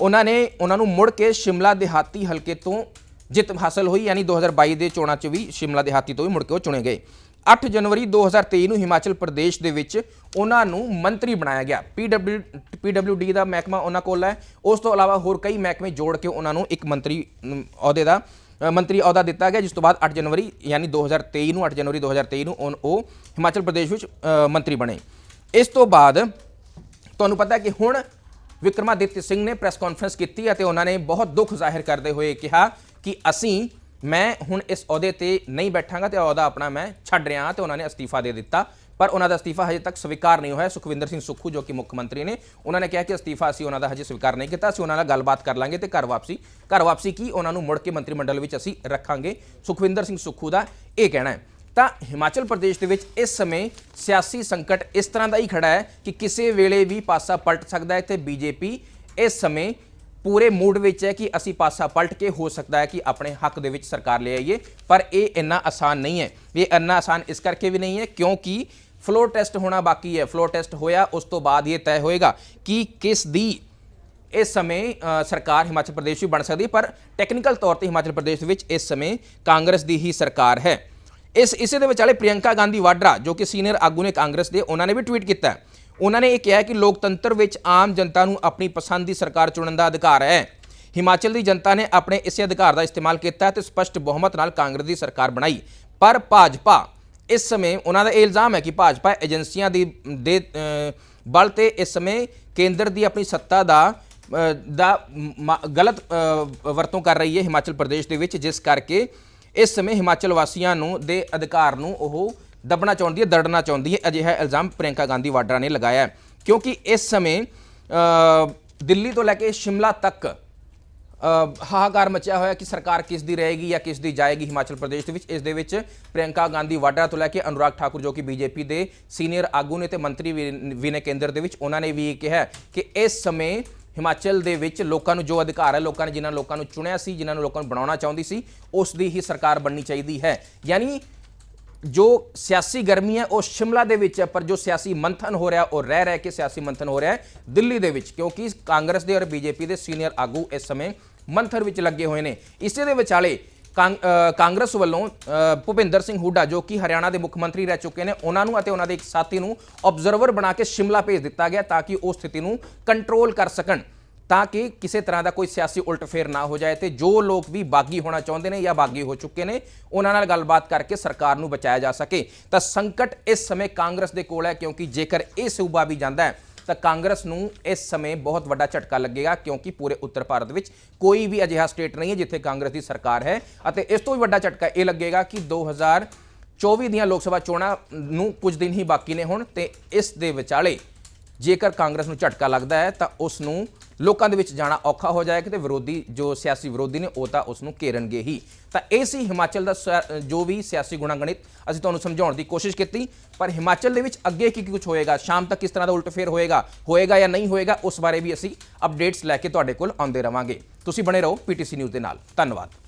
ਉਹਨਾਂ ਨੇ ਉਹਨਾਂ ਨੂੰ ਮੁੜ ਕੇ ਸ਼ਿਮਲਾ ਦਿਹਾਤੀ ਹਲਕੇ ਤੋਂ ਜਿੱਤ ਹਾਸਲ ਹੋਈ ਯਾਨੀ 2022 ਦੇ ਚੋਣਾਂ 'ਚ ਵੀ ਸ਼ਿਮਲਾ ਦਿਹਾਤੀ ਤੋਂ ਵੀ ਮੁੜ ਕੇ ਉਹ ਚੁਣੇ ਗਏ। 8 ਜਨਵਰੀ 2023 ਨੂੰ ਹਿਮਾਚਲ ਪ੍ਰਦੇਸ਼ ਦੇ ਵਿੱਚ ਉਹਨਾਂ ਨੂੰ ਮੰਤਰੀ ਬਣਾਇਆ ਗਿਆ। ਪੀਡਬਲਿਊ ਪੀਡਬਲਿਊਡੀ ਦਾ ਮਹਿਕਮਾ ਉਹਨਾਂ ਕੋਲ ਹੈ। ਉਸ ਤੋਂ ਇਲਾਵਾ ਹੋਰ ਕਈ ਮਹਿਕਮੇ ਜੋੜ ਕੇ ਉਹਨਾਂ ਨੂੰ ਇੱਕ ਮੰਤਰੀ ਅਹੁਦੇ ਦਾ ਮੰਤਰੀ ਅਹੁਦਾ ਦਿੱਤਾ ਗਿਆ, ਜਿਸ ਤੋਂ ਬਾਅਦ 8 ਜਨਵਰੀ, ਯਾਨੀ 2023 ਨੂੰ 8 ਜਨਵਰੀ 2023 ਨੂੰ, ਉਹ ਹਿਮਾਚਲ ਪ੍ਰਦੇਸ਼ ਵਿੱਚ ਮੰਤਰੀ ਬਣੇ। ਇਸ ਤੋਂ ਬਾਅਦ ਤੁਹਾਨੂੰ ਪਤਾ ਕਿ ਹੁਣ ਵਿਕਰਮਾਦਿੱਤ ਸਿੰਘ ਨੇ ਪ੍ਰੈਸ ਕਾਨਫਰੰਸ ਕੀਤੀ ਅਤੇ ਉਹਨਾਂ ਨੇ ਬਹੁਤ ਦੁੱਖ ਜ਼ਾਹਿਰ ਕਰਦੇ ਹੋਏ ਕਿਹਾ ਕਿ ਅਸੀਂ, ਮੈਂ ਹੁਣ ਇਸ ਅਹੁਦੇ ਤੇ ਨਹੀਂ ਬੈਠਾਂਗਾ ਤੇ ਅਹੁਦਾ ਆਪਣਾ ਮੈਂ ਛੱਡ ਰਿਹਾ ਹਾਂ ਤੇ ਉਹਨਾਂ ਨੇ ਅਸਤੀਫਾ ਦੇ ਦਿੱਤਾ। ਪਰ ਉਹਨਾਂ ਦਾ ਅਸਤੀਫਾ ਹਜੇ ਤੱਕ ਸਵੀਕਾਰ ਨਹੀਂ ਹੋਇਆ। ਸੁਖਵਿੰਦਰ ਸਿੰਘ ਸੁੱਖੂ, ਜੋ ਕਿ ਮੁੱਖ ਮੰਤਰੀ ਨੇ, ਉਹਨਾਂ ਨੇ ਕਿਹਾ ਕਿ ਅਸਤੀਫਾ ਅਸੀਂ ਉਹਨਾਂ ਦਾ ਹਜੇ ਸਵੀਕਾਰ ਨਹੀਂ ਕੀਤਾ। ਅਸੀਂ ਉਹਨਾਂ ਨਾਲ ਗੱਲਬਾਤ ਕਰ ਲਾਂਗੇ ਤੇ ਘਰ ਵਾਪਸੀ ਘਰ ਵਾਪਸੀ ਕੀ ਉਹਨਾਂ ਨੂੰ ਮੁੜ ਕੇ ਮੰਤਰੀ ਮੰਡਲ ਵਿੱਚ ਅਸੀਂ ਰੱਖਾਂਗੇ? ਸੁਖਵਿੰਦਰ ਸਿੰਘ ਸੁੱਖੂ ਦਾ ਇਹ ਕਹਿਣਾ ਹੈ। ਤਾਂ ਹਿਮਾਚਲ ਪ੍ਰਦੇਸ਼ ਦੇ ਵਿੱਚ ਇਸ ਸਮੇਂ ਸਿਆਸੀ ਸੰਕਟ ਇਸ ਤਰ੍ਹਾਂ ਦਾ ਹੀ ਖੜਾ ਹੈ ਕਿ ਕਿਸੇ ਵੇਲੇ ਵੀ ਪਾਸਾ ਪਲਟ ਸਕਦਾ ਹੈ ਤੇ ਬੀਜੇਪੀ ਇਸ ਸਮੇਂ ਪੂਰੇ ਮੂਡ ਵਿੱਚ ਹੈ ਕਿ ਅਸੀਂ ਪਾਸਾ ਪਲਟ ਕੇ ਹੋ ਸਕਦਾ ਹੈ ਕਿ ਆਪਣੇ ਹੱਕ ਦੇ ਵਿੱਚ ਸਰਕਾਰ ਲੈ ਆਈਏ, ਪਰ ਇਹ ਇੰਨਾ ਆਸਾਨ ਨਹੀਂ ਹੈ। ਇਹ ਇੰਨਾ ਆਸਾਨ ਇਸ ਕਰਕੇ ਵੀ ਨਹੀਂ ਹੈ ਕਿਉਂਕਿ ਫਲੋਰ ਟੈਸਟ ਹੋਣਾ ਬਾਕੀ ਹੈ। ਫਲੋਰ ਟੈਸਟ ਹੋਇਆ, ਉਸ ਤੋਂ ਬਾਅਦ ਇਹ ਤੈਅ ਹੋਏਗਾ ਕਿ ਕਿਸ ਦੀ ਇਸ ਸਮੇਂ ਸਰਕਾਰ ਹਿਮਾਚਲ ਪ੍ਰਦੇਸ਼ ਵੀ ਬਣ ਸਕਦੀ, ਪਰ ਟੈਕਨੀਕਲ ਤੌਰ ਤੇ ਹਿਮਾਚਲ ਪ੍ਰਦੇਸ਼ ਵਿੱਚ ਇਸ ਸਮੇਂ ਕਾਂਗਰਸ ਦੀ ਹੀ ਸਰਕਾਰ ਹੈ। ਇਸ, ਇਸੇ ਦੇ ਵਿਚਾਲੇ ਪ੍ਰਿਯੰਕਾ ਗਾਂਧੀ ਵਾਡਰਾ, ਜੋ ਕਿ ਸੀਨੀਅਰ ਆਗੂ ਨੇ ਕਾਂਗਰਸ ਦੇ, ਉਹਨਾਂ ਨੇ ਵੀ ਟਵੀਟ ਕੀਤਾ ਹੈ। ਉਹਨਾਂ ਨੇ ਇਹ ਕਿਹਾ ਕਿ ਲੋਕਤੰਤਰ ਵਿੱਚ ਆਮ ਜਨਤਾ ਨੂੰ ਆਪਣੀ ਪਸੰਦ ਦੀ ਸਰਕਾਰ ਚੁਣਨ ਦਾ ਅਧਿਕਾਰ ਹੈ। ਹਿਮਾਚਲ ਦੀ ਜਨਤਾ ਨੇ ਆਪਣੇ ਇਸੇ ਅਧਿਕਾਰ ਦਾ ਇਸਤੇਮਾਲ ਕੀਤਾ ਤੇ ਸਪਸ਼ਟ ਬਹੁਮਤ ਨਾਲ ਕਾਂਗਰਸ ਦੀ ਸਰਕਾਰ ਬਣਾਈ। ਪਰ ਭਾਜਪਾ, ਇਸ ਸਮੇਂ ਉਹਨਾਂ ਦਾ ਇਹ ਇਲਜ਼ਾਮ ਹੈ ਕਿ ਭਾਜਪਾ ਏਜੰਸੀਆਂ ਦੀ, ਦੇ ਬਲ ਤੇ ਇਸ ਸਮੇਂ ਕੇਂਦਰ ਦੀ ਆਪਣੀ ਸੱਤਾ ਦਾ ਦਾ ਮ- ਗਲਤ ਵਰਤੋਂ ਕਰ ਰਹੀ ਹੈ ਹਿਮਾਚਲ ਪ੍ਰਦੇਸ਼ ਦੇ ਵਿੱਚ, ਜਿਸ ਕਰਕੇ ਇਸ ਸਮੇਂ ਹਿਮਾਚਲ ਵਾਸੀਆਂ ਨੂੰ ਦੇ ਅਧਿਕਾਰ ਨੂੰ ਉਹ ਦੱਬਣਾ ਚਾਹੁੰਦੀ ਹੈ ਦੜਨਾ ਚਾਹੁੰਦੀ ਹੈ, ਅਜਿਹਾ ਇਲਜ਼ਾਮ ਪ੍ਰਿਯੰਕਾ ਗਾਂਧੀ ਵਾਡਰਾ ਨੇ ਲਗਾਇਆ ਕਿਉਂਕਿ ਇਸ ਸਮੇਂ ਦਿੱਲੀ ਤੋਂ ਲੈ ਕੇ ਸ਼ਿਮਲਾ ਤੱਕ ਹਾਹਾਕਾਰ ਮਚਿਆ ਹੋਇਆ ਕਿ ਸਰਕਾਰ ਕਿਸ ਦੀ ਰਹੇਗੀ ਜਾਂ ਕਿਸ ਦੀ ਜਾਏਗੀ ਹਿਮਾਚਲ ਪ੍ਰਦੇਸ਼ ਦੇ ਵਿੱਚ, ਇਸ ਦੇ ਵਿੱਚ ਪ੍ਰਿਯੰਕਾ ਗਾਂਧੀ ਵਾਡਰਾ ਤੋਂ ਲੈ ਕੇ ਅਨੁਰਾਗ ਠਾਕੁਰ ਜੋ ਕਿ ਬੀਜੇਪੀ ਦੇ ਸੀਨੀਅਰ ਆਗੂ ਨੇ ਤੇ ਮੰਤਰੀ ਵੀ ਵੀ ਨੇ ਕੇਂਦਰ ਦੇ ਵਿੱਚ, ਉਹਨਾਂ ਨੇ ਵੀ ਇਹ ਕਿਹਾ ਕਿ ਇਸ ਸਮੇਂ ਹਿਮਾਚਲ ਦੇ ਵਿੱਚ ਲੋਕਾਂ ਨੂੰ ਜੋ ਅਧਿਕਾਰ ਹੈ, ਲੋਕਾਂ ਨੇ ਜਿਨ੍ਹਾਂ ਲੋਕਾਂ ਨੂੰ ਚੁਣਿਆ ਸੀ, ਜਿਨ੍ਹਾਂ ਨੂੰ ਲੋਕਾਂ ਨੂੰ ਬਣਾਉਣਾ ਚਾਹੁੰਦੀ ਸੀ, ਉਸ ਦੀ ਹੀ ਸਰਕਾਰ ਬਣਨੀ ਚਾਹੀਦੀ ਹੈ। ਯਾਨੀ ਜੋ ਸਿਆਸੀ ਗਰਮੀ ਹੈ, ਉਹ ਸ਼ਿਮਲਾ ਦੇ ਵਿੱਚ ਹੈ, ਪਰ ਜੋ ਸਿਆਸੀ ਮੰਥਨ ਹੋ ਰਿਹਾ, ਉਹ ਰਹਿ ਰਹਿ ਕੇ ਸਿਆਸੀ ਮੰਥਨ ਹੋ ਰਿਹਾ ਹੈ, ਦਿੱਲੀ ਦੇ ਵਿੱਚ, ਕਿਉਂਕਿ ਕਾਂਗਰਸ ਦੇ ਔਰ ਬੀਜੇਪੀ ਦੇ ਸੀਨੀਅਰ ਆਗੂ ਇਸ ਸਮੇਂ ਮੰਥਨ ਵਿੱਚ ਲੱਗੇ ਹੋਏ ਨੇ। ਇਸੇ ਦੇ ਵਿਚਾਲੇ ਕਾਂ- ਕਾਂਗਰਸ ਵੱਲੋਂ ਭੁਪਿੰਦਰ ਸਿੰਘ ਹੁੱਡਾ, ਜੋ ਕਿ ਹਰਿਆਣਾ ਦੇ ਮੁੱਖ ਮੰਤਰੀ ਰਹਿ ਚੁੱਕੇ ਨੇ, ਉਹਨਾਂ ਨੂੰ ਅਤੇ ਉਹਨਾਂ ਦੇ ਇੱਕ ਸਾਥੀ ਨੂੰ ਆਬਜ਼ਰਵਰ ਬਣਾ ਕੇ ਸ਼ਿਮਲਾ ਭੇਜ ਦਿੱਤਾ ਗਿਆ ਤਾਂ ਕਿ ਉਹ ਸਥਿਤੀ ਨੂੰ ਕੰਟਰੋਲ ਕਰ ਸਕਣ। ਤਾਂ ਕਿ ਕਿਸੇ ਤਰ੍ਹਾਂ ਦਾ ਕੋਈ ਸਿਆਸੀ ਉਲਟਫੇਰ ਨਾ ਹੋ ਜਾਏ ਤੇ ਜੋ ਲੋਕ ਵੀ ਬਾਗੀ ਹੋਣਾ ਚਾਹੁੰਦੇ ਨੇ ਜਾਂ ਬਾਗੀ ਹੋ ਚੁੱਕੇ ਨੇ, ਉਹਨਾਂ ਨਾਲ ਗੱਲਬਾਤ ਕਰਕੇ ਸਰਕਾਰ ਨੂੰ ਬਚਾਇਆ ਜਾ ਸਕੇ। ਤਾਂ ਸੰਕਟ ਇਸ ਸਮੇਂ ਕਾਂਗਰਸ ਦੇ ਕੋਲ ਹੈ, ਕਿਉਂਕਿ ਜੇਕਰ ਇਹ ਸੂਬਾ ਵੀ ਜਾਂਦਾ ਹੈ, ਤਾਂ ਕਾਂਗਰਸ ਨੂੰ ਇਸ ਸਮੇਂ ਬਹੁਤ ਵੱਡਾ ਝਟਕਾ ਲੱਗੇਗਾ, ਕਿਉਂਕਿ ਪੂਰੇ ਉੱਤਰ ਭਾਰਤ ਵਿੱਚ ਕੋਈ ਵੀ ਅਜਿਹਾ ਸਟੇਟ ਨਹੀਂ ਹੈ ਜਿੱਥੇ ਕਾਂਗਰਸ ਦੀ ਸਰਕਾਰ ਹੈ। ਅਤੇ ਇਸ ਤੋਂ ਵੀ ਵੱਡਾ ਝਟਕਾ ਇਹ ਲੱਗੇਗਾ ਕਿ 2024 ਦੀਆਂ ਲੋਕ ਸਭਾ ਚੋਣਾਂ ਨੂੰ ਕੁਝ ਦਿਨ ਹੀ ਬਾਕੀ ਨੇ ਹੁਣ, ਤੇ ਇਸ ਦੇ ਵਿਚਾਲੇ ਜੇਕਰ ਕਾਂਗਰਸ ਨੂੰ ਝਟਕਾ ਲੱਗਦਾ ਹੈ, ਤਾਂ ਉਸ ਨੂੰ ਲੋਕਾਂ ਦੇ ਵਿੱਚ ਜਾਣਾ ਔਖਾ ਹੋ ਜਾਏਗਾ ਤੇ ਵਿਰੋਧੀ, ਜੋ ਸਿਆਸੀ ਵਿਰੋਧੀ ਨੇ, ਉਹ ਤਾਂ ਉਸ ਨੂੰ ਘੇਰਨਗੇ ਹੀ। ਤਾਂ ਇਹ ਸੀ ਹਿਮਾਚਲ ਦਾ ਸਿਆ- ਜੋ ਵੀ ਸਿਆਸੀ ਗੁਣਾਗਣਿਤ, ਅਸੀਂ ਤੁਹਾਨੂੰ ਸਮਝਾਉਣ ਦੀ ਕੋਸ਼ਿਸ਼ ਕੀਤੀ, ਪਰ ਹਿਮਾਚਲ ਦੇ ਵਿੱਚ ਅੱਗੇ ਕੀ ਕੁਝ ਹੋਏਗਾ? ਸ਼ਾਮ ਤੱਕ ਕਿਸ ਤਰ੍ਹਾਂ ਦਾ ਉਲਟਫੇਰ ਹੋਏਗਾ? ਹੋਏਗਾ ਜਾਂ ਨਹੀਂ ਹੋਏਗਾ? ਉਸ ਬਾਰੇ ਵੀ ਅਸੀਂ ਅਪਡੇਟਸ ਲੈ ਕੇ ਤੁਹਾਡੇ ਕੋਲ ਆਉਂਦੇ ਰਵਾਂਗੇ। ਤੁਸੀਂ ਬਣੇ ਰਹੋ ਪੀਟੀਸੀ ਨਿਊਜ਼ ਦੇ ਨਾਲ। ਧੰਨਵਾਦ।